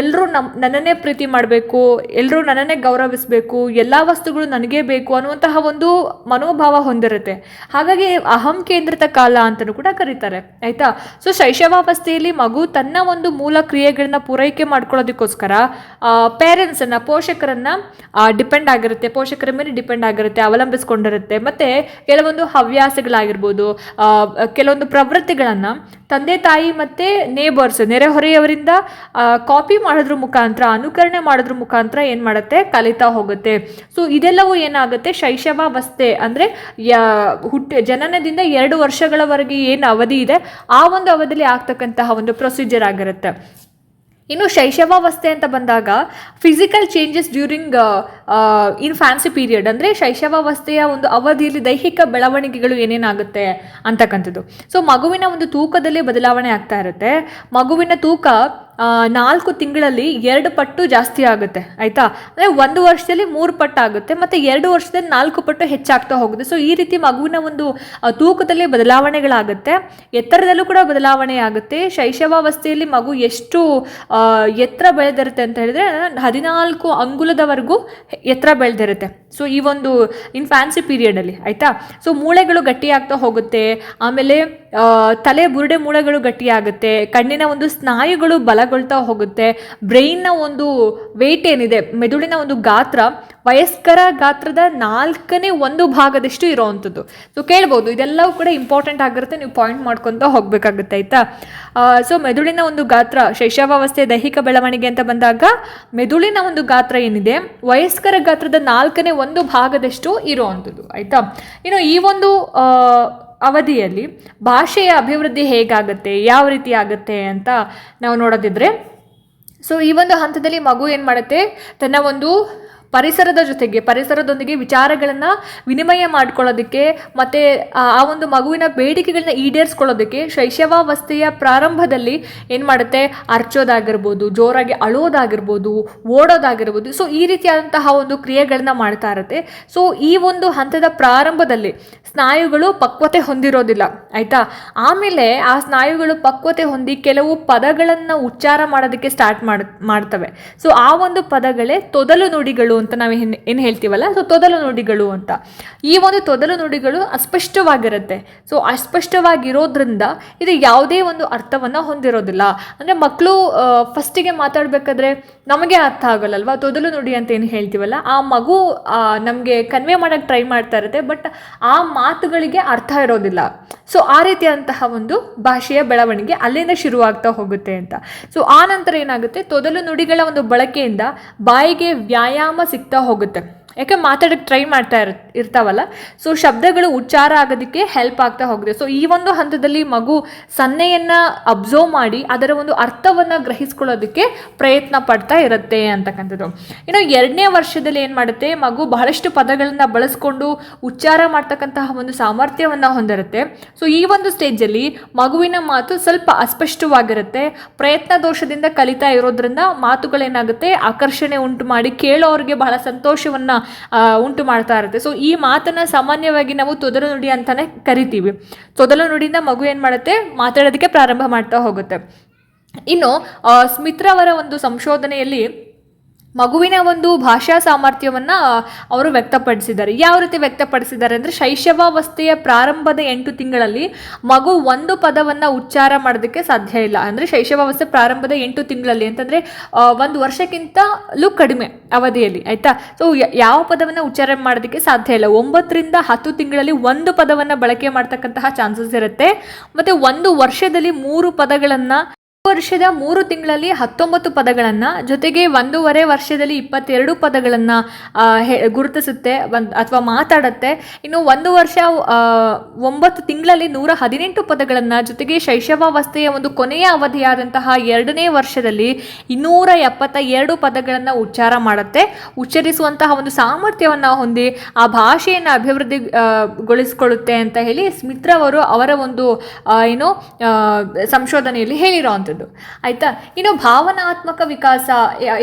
ಎಲ್ಲರೂ ನಮ್ಮ ನನ್ನನ್ನೇ ಪ್ರೀತಿ ಮಾಡಬೇಕು ಎಲ್ಲರೂ ನನ್ನನ್ನೇ ಗೌರವಿಸಬೇಕು, ಎಲ್ಲ ವಸ್ತುಗಳು ನನಗೆ ಬೇಕು ಅನ್ನುವಂತಹ ಒಂದು ಮನೋಭಾವ ಹೊಂದಿರುತ್ತೆ. ಹಾಗಾಗಿ ಅಹಂ ಕೇಂದ್ರಿತ ಕಾಲ ಅಂತಲೂ ಕೂಡ ಕರೀತಾರೆ, ಆಯಿತಾ? ಸೊ ಶೈಶವಾವಸ್ಥೆಯಲ್ಲಿ ಮಗು ತನ್ನ ಒಂದು ಮೂಲ ಕ್ರಿಯೆಗಳನ್ನ ಪೂರೈಕೆ ಮಾಡ್ಕೊಳ್ಳೋದಕ್ಕೋಸ್ಕರ ಪೇರೆಂಟ್ಸನ್ನು ಪೋಷಕರನ್ನು ಡಿಪೆಂಡ್ ಆಗಿರುತ್ತೆ, ಪೋಷಕರ ಮೇಲೆ ಡಿಪೆಂಡ್ ಆಗಿರುತ್ತೆ, ಅವಲಂಬಿಸ್ಕೊಂಡಿರುತ್ತೆ. ಮತ್ತು ಕೆಲವೊಂದು ಹವ್ಯಾಸಗಳಾಗಿರ್ಬೋದು ಕೆಲವೊಂದು ಪ್ರವೃತ್ತಿಗಳನ್ನು ತಂದೆ ತಾಯಿ ಮತ್ತು ನೇಬರ್ಸ್ ನೆರೆಹೊರೆಯವರಿಂದ ಕಾಪಿ ಮಾಡೋದ್ರ ಮುಖಾಂತರ, ಅನುಕರಣೆ ಮಾಡೋದ್ರ ಮುಖಾಂತರ ಏನು ಮಾಡುತ್ತೆ? ಕಲಿತಾ ಹೋಗುತ್ತೆ. ಸೊ ಇದೆಲ್ಲವೂ ಏನಾಗುತ್ತೆ? ಶೈಶವಾವಸ್ಥೆ ಅಂದರೆ ಹುಟ್ಟ, ಜನನದಿಂದ ಎರಡು ವರ್ಷಗಳವರೆಗೆ ಏನು ಅವಧಿ ಇದೆ? ಆ ಒಂದು ಅವಧಿಯಲ್ಲಿ ಆಗ್ತಕ್ಕಂತಹ ಒಂದು ಪ್ರೊಸೀಜರ್ ಆಗಿರುತ್ತೆ. ಇನ್ನು ಶೈಶವಾವಸ್ಥೆ ಅಂತ ಬಂದಾಗ physical changes during infancy period ಅಂದರೆ ಶೈಶವಾವಸ್ಥೆಯ ಒಂದು ಅವಧಿಯಲ್ಲಿ ದೈಹಿಕ ಬೆಳವಣಿಗೆಗಳು ಏನೇನಾಗುತ್ತೆ ಅಂತಕ್ಕಂಥದ್ದು. ಸೊ ಮಗುವಿನ ಒಂದು ತೂಕದಲ್ಲಿ ಬದಲಾವಣೆ ಆಗ್ತಾ ಇರುತ್ತೆ. ಮಗುವಿನ ತೂಕ ನಾಲ್ಕು ತಿಂಗಳಲ್ಲಿ ಎರಡು ಪಟ್ಟು ಜಾಸ್ತಿ ಆಗುತ್ತೆ, ಆಯಿತಾ? ಅಂದರೆ ಒಂದು ವರ್ಷದಲ್ಲಿ ಮೂರು ಪಟ್ಟು ಆಗುತ್ತೆ, ಮತ್ತು ಎರಡು ವರ್ಷದಲ್ಲಿ ನಾಲ್ಕು ಪಟ್ಟು ಹೆಚ್ಚಾಗ್ತಾ ಹೋಗುತ್ತೆ. ಸೊ ಈ ರೀತಿ ಮಗುವಿನ ಒಂದು ತೂಕದಲ್ಲಿ ಬದಲಾವಣೆಗಳಾಗುತ್ತೆ. ಎತ್ತರದಲ್ಲೂ ಕೂಡ ಬದಲಾವಣೆ ಆಗುತ್ತೆ. ಶೈಶವಾವಸ್ಥೆಯಲ್ಲಿ ಮಗು ಎಷ್ಟು ಎತ್ತರ ಬೆಳೆದಿರುತ್ತೆ ಅಂತ ಹೇಳಿದ್ರೆ, ಹದಿನಾಲ್ಕು ಅಂಗುಲದವರೆಗೂ ಎತ್ತರ ಬೆಳೆದಿರುತ್ತೆ. ಸೊ ಈ ಒಂದು, ಇನ್ ಫ್ಯಾನ್ಸಿ ಪೀರಿಯಡಲ್ಲಿ ಆಯಿತಾ? ಸೊ ಮೂಳೆಗಳು ಗಟ್ಟಿಯಾಗ್ತಾ ಹೋಗುತ್ತೆ. ಆಮೇಲೆ ತಲೆ ಬುರುಡೆ ಮೂಳೆಗಳು ಗಟ್ಟಿಯಾಗುತ್ತೆ, ಕಣ್ಣಿನ ಒಂದು ಸ್ನಾಯುಗಳು ಬಲಗೊಳ್ತಾ ಹೋಗುತ್ತೆ, ಬ್ರೈನ್ನ ಒಂದು ವೆಯ್ಟ್ ಏನಿದೆ, ಮೆದುಳಿನ ಒಂದು ಗಾತ್ರ, ವಯಸ್ಕರ ಗಾತ್ರದ ನಾಲ್ಕನೇ ಒಂದು ಭಾಗದಷ್ಟು ಇರೋವಂಥದ್ದು. ಸೊ ಕೇಳ್ಬೋದು, ಇದೆಲ್ಲವೂ ಕೂಡ ಇಂಪಾರ್ಟೆಂಟ್ ಆಗಿರುತ್ತೆ, ನೀವು ಪಾಯಿಂಟ್ ಮಾಡ್ಕೊತ ಹೋಗಬೇಕಾಗುತ್ತೆ, ಆಯಿತಾ? ಸೊ ಮೆದುಳಿನ ಒಂದು ಗಾತ್ರ, ಶೈಶವಾವಸ್ಥೆ, ದೈಹಿಕ ಬೆಳವಣಿಗೆ ಅಂತ ಬಂದಾಗ, ಮೆದುಳಿನ ಒಂದು ಗಾತ್ರ ಏನಿದೆ, ವಯಸ್ಕರ ಗಾತ್ರದ ನಾಲ್ಕನೇ ಒಂದು ಭಾಗದಷ್ಟು ಇರೋವಂಥದ್ದು, ಆಯಿತಾ? ಇನ್ನು ಈ ಒಂದು ಅವಧಿಯಲ್ಲಿ ಭಾಷೆಯ ಅಭಿವೃದ್ಧಿ ಹೇಗಾಗುತ್ತೆ, ಯಾವ ರೀತಿ ಆಗುತ್ತೆ ಅಂತ ನಾವು ನೋಡೋದಿದ್ರೆ ಸೊ ಈ ಒಂದು ಹಂತದಲ್ಲಿ ಮಗು ಏನು ಮಾಡುತ್ತೆ, ತನ್ನ ಒಂದು ಪರಿಸರದ ಜೊತೆಗೆ, ಪರಿಸರದೊಂದಿಗೆ ವಿಚಾರಗಳನ್ನು ವಿನಿಮಯ ಮಾಡ್ಕೊಳ್ಳೋದಕ್ಕೆ ಮತ್ತು, ಆ ಒಂದು ಮಗುವಿನ ಬೇಡಿಕೆಗಳನ್ನ ಈಡೇರಿಸ್ಕೊಳ್ಳೋದಕ್ಕೆ ಶೈಶವಾವಸ್ಥೆಯ ಪ್ರಾರಂಭದಲ್ಲಿ ಏನು ಮಾಡುತ್ತೆ? ಅರ್ಚೋದಾಗಿರ್ಬೋದು, ಜೋರಾಗಿ ಅಳೋದಾಗಿರ್ಬೋದು ಓಡೋದಾಗಿರ್ಬೋದು ಸೊ ಈ ರೀತಿಯಾದಂತಹ ಒಂದು ಕ್ರಿಯೆಗಳನ್ನ ಮಾಡ್ತಾ ಇರುತ್ತೆ. ಸೊ ಈ ಒಂದು ಹಂತದ ಪ್ರಾರಂಭದಲ್ಲಿ ಸ್ನಾಯುಗಳು ಪಕ್ವತೆ ಹೊಂದಿರೋದಿಲ್ಲ, ಆಯಿತಾ? ಆಮೇಲೆ ಆ ಸ್ನಾಯುಗಳು ಪಕ್ವತೆ ಹೊಂದಿ ಕೆಲವು ಪದಗಳನ್ನು ಉಚ್ಚಾರ ಮಾಡೋದಕ್ಕೆ ಸ್ಟಾರ್ಟ್ ಮಾಡ್, ಮಾಡ್ತವೆ. ಸೊ ಆ ಒಂದು ಪದಗಳೇ ತೊದಲು ನುಡಿಗಳು ಅಂತ ನಾವು ಏನು ಏನು ಹೇಳ್ತೀವಲ್ಲ? ಸೊ ತೊದಲು ನುಡಿಗಳು ಅಂತ. ಈ ಒಂದು ತೊದಲು ನುಡಿಗಳು ಅಸ್ಪಷ್ಟವಾಗಿರುತ್ತೆ. ಸೊ ಅಸ್ಪಷ್ಟವಾಗಿರೋದ್ರಿಂದ ಇದು ಯಾವುದೇ ಒಂದು ಅರ್ಥವನ್ನು ಹೊಂದಿರೋದಿಲ್ಲ. ಅಂದರೆ ಮಕ್ಕಳು ಫಸ್ಟಿಗೆ ಮಾತಾಡಬೇಕಾದ್ರೆ ನಮಗೆ ಅರ್ಥ ಆಗಲ್ಲಲ್ವಾ? ತೊದಲು ನುಡಿ ಅಂತ ಏನು ಹೇಳ್ತೀವಲ್ಲ? ಆ ಮಗು ನಮಗೆ ಕನ್ವೆ ಮಾಡೋಕ್ಕೆ ಟ್ರೈ ಮಾಡ್ತಾ ಇರುತ್ತೆ ಬಟ್ ಆ ಮಾತುಗಳಿಗೆ ಅರ್ಥ ಇರೋದಿಲ್ಲ. ಸೊ ಆ ರೀತಿಯಾದಂತಹ ಒಂದು ಭಾಷೆಯ ಬೆಳವಣಿಗೆ ಅಲ್ಲಿಂದ ಶುರುವಾಗ್ತಾ ಹೋಗುತ್ತೆ ಅಂತ. ಸೊ ಆ ನಂತರ ಏನಾಗುತ್ತೆ? ತೊದಲು ನುಡಿಗಳ ಒಂದು ಬಳಕೆಯಿಂದ ಬಾಯಿಗೆ ವ್ಯಾಯಾಮ ಸಿಗ್ತಾ ಹೋಗುತ್ತೆ. ಯಾಕೆ ಮಾತಾಡೋಕ್ಕೆ ಟ್ರೈ ಮಾಡ್ತಾ ಇರ್, ಇರ್ತಾವಲ್ಲ? ಸೊ ಶಬ್ದಗಳು ಉಚ್ಚಾರ ಆಗೋದಕ್ಕೆ ಹೆಲ್ಪ್ ಆಗ್ತಾ ಹೋಗಿದೆ. ಸೊ ಈ ಒಂದು ಹಂತದಲ್ಲಿ ಮಗು ಸನ್ನೆಯನ್ನು ಅಬ್ಸರ್ವ್ ಮಾಡಿ ಅದರ ಒಂದು ಅರ್ಥವನ್ನು ಗ್ರಹಿಸ್ಕೊಳ್ಳೋದಕ್ಕೆ ಪ್ರಯತ್ನ ಪಡ್ತಾ ಇರುತ್ತೆ ಅಂತಕ್ಕಂಥದ್ದು. ಇನ್ನು ಎರಡನೇ ವರ್ಷದಲ್ಲಿ ಏನು ಮಾಡುತ್ತೆ? ಮಗು ಬಹಳಷ್ಟು ಪದಗಳನ್ನು ಬಳಸ್ಕೊಂಡು ಉಚ್ಚಾರ ಮಾಡ್ತಕ್ಕಂತಹ ಒಂದು ಸಾಮರ್ಥ್ಯವನ್ನು ಹೊಂದಿರುತ್ತೆ. ಸೊ ಈ ಒಂದು ಸ್ಟೇಜಲ್ಲಿ ಮಗುವಿನ ಮಾತು ಸ್ವಲ್ಪ ಅಸ್ಪಷ್ಟವಾಗಿರುತ್ತೆ. ಪ್ರಯತ್ನ ದೋಷದಿಂದ ಕಲಿತಾ ಇರೋದ್ರಿಂದ ಮಾತುಗಳೇನಾಗುತ್ತೆ? ಆಕರ್ಷಣೆ ಉಂಟು ಮಾಡಿ ಕೇಳೋರಿಗೆ ಬಹಳ ಸಂತೋಷವನ್ನು ಉಂಟು ಮಾಡ್ತಾ ಇರುತ್ತೆ. ಸೊ ಈ ಮಾತನ್ನು ಸಾಮಾನ್ಯವಾಗಿ ನಾವು ತೊದಲು ನುಡಿ ಅಂತಾನೆ ಕರಿತೀವಿ. ತೊದಲು ನುಡಿಯಿಂದ ಮಗು ಏನು ಮಾಡುತ್ತೆ? ಮಾತಾಡೋದಕ್ಕೆ ಪ್ರಾರಂಭ ಮಾಡ್ತಾ ಹೋಗುತ್ತೆ. ಇನ್ನು ಸ್ಮಿತ್ರ ಸ್ಮಿತ್ರವರ ಒಂದು ಸಂಶೋಧನೆಯಲ್ಲಿ ಮಗುವಿನ ಒಂದು ಭಾಷಾ ಸಾಮರ್ಥ್ಯವನ್ನು ಅವರು ವ್ಯಕ್ತಪಡಿಸಿದ್ದಾರೆ. ಯಾವ ರೀತಿ ವ್ಯಕ್ತಪಡಿಸಿದ್ದಾರೆ ಅಂದರೆ ಶೈಶವಾವಸ್ಥೆಯ ಪ್ರಾರಂಭದ ಎಂಟು ತಿಂಗಳಲ್ಲಿ ಮಗು ಒಂದು ಪದವನ್ನು ಉಚ್ಚಾರ ಮಾಡೋದಕ್ಕೆ ಸಾಧ್ಯ ಇಲ್ಲ. ಅಂದರೆ ಶೈಶವಾವಸ್ಥೆ ಪ್ರಾರಂಭದ ಎಂಟು ತಿಂಗಳಲ್ಲಿ ಅಂತಂದರೆ ಒಂದು ವರ್ಷಕ್ಕಿಂತಲೂ ಕಡಿಮೆ ಅವಧಿಯಲ್ಲಿ, ಆಯಿತಾ? ಸೊ ಯಾವ ಪದವನ್ನು ಉಚ್ಚಾರ ಮಾಡೋದಕ್ಕೆ ಸಾಧ್ಯ ಇಲ್ಲ. ಒಂಬತ್ತರಿಂದ ಹತ್ತು ತಿಂಗಳಲ್ಲಿ ಒಂದು ಪದವನ್ನು ಬಳಕೆ ಮಾಡ್ತಕ್ಕಂತಹ ಚಾನ್ಸಸ್ ಇರುತ್ತೆ. ಮತ್ತು ಒಂದು ವರ್ಷದಲ್ಲಿ ಮೂರು ಪದಗಳನ್ನು ವರ್ಷದ ಮೂರು ತಿಂಗಳಲ್ಲಿ ಹತ್ತೊಂಬತ್ತು ಪದಗಳನ್ನು, ಜೊತೆಗೆ ಒಂದೂವರೆ ವರ್ಷದಲ್ಲಿ ಇಪ್ಪತ್ತೆರಡು ಪದಗಳನ್ನು ಗುರುತಿಸುತ್ತೆ, ಒಂದು, ಅಥವಾ ಮಾತಾಡುತ್ತೆ. ಇನ್ನು ಒಂದು ವರ್ಷ ಒಂಬತ್ತು ತಿಂಗಳಲ್ಲಿ ನೂರ ಹದಿನೆಂಟು ಪದಗಳನ್ನು, ಜೊತೆಗೆ ಶೈಶವಾವಸ್ಥೆಯ ಒಂದು ಕೊನೆಯ ಅವಧಿಯಾದಂತಹ ಎರಡನೇ ವರ್ಷದಲ್ಲಿ ಇನ್ನೂರ ಎಪ್ಪತ್ತ ಎರಡು ಪದಗಳನ್ನು ಉಚ್ಚಾರ ಮಾಡುತ್ತೆ. ಉಚ್ಚರಿಸುವಂತಹ ಒಂದು ಸಾಮರ್ಥ್ಯವನ್ನು ಹೊಂದಿ ಆ ಭಾಷೆಯನ್ನು ಅಭಿವೃದ್ಧಿಗೊಳಿಸಿಕೊಳ್ಳುತ್ತೆ ಗೊಳಿಸ್ಕೊಳ್ಳುತ್ತೆ ಅಂತ ಹೇಳಿ ಸ್ಮಿತ್ರ ಅವರು ಅವರ ಒಂದು ಏನು ಏನು ಹೇಳಿರೋ ಸಂಶೋಧನೆಯಲ್ಲಿ ಹೇಳಿರೋವಂಥದ್ದು ಆಯಿತಾ? ಇನ್ನು ಭಾವನಾತ್ಮಕ ವಿಕಾಸ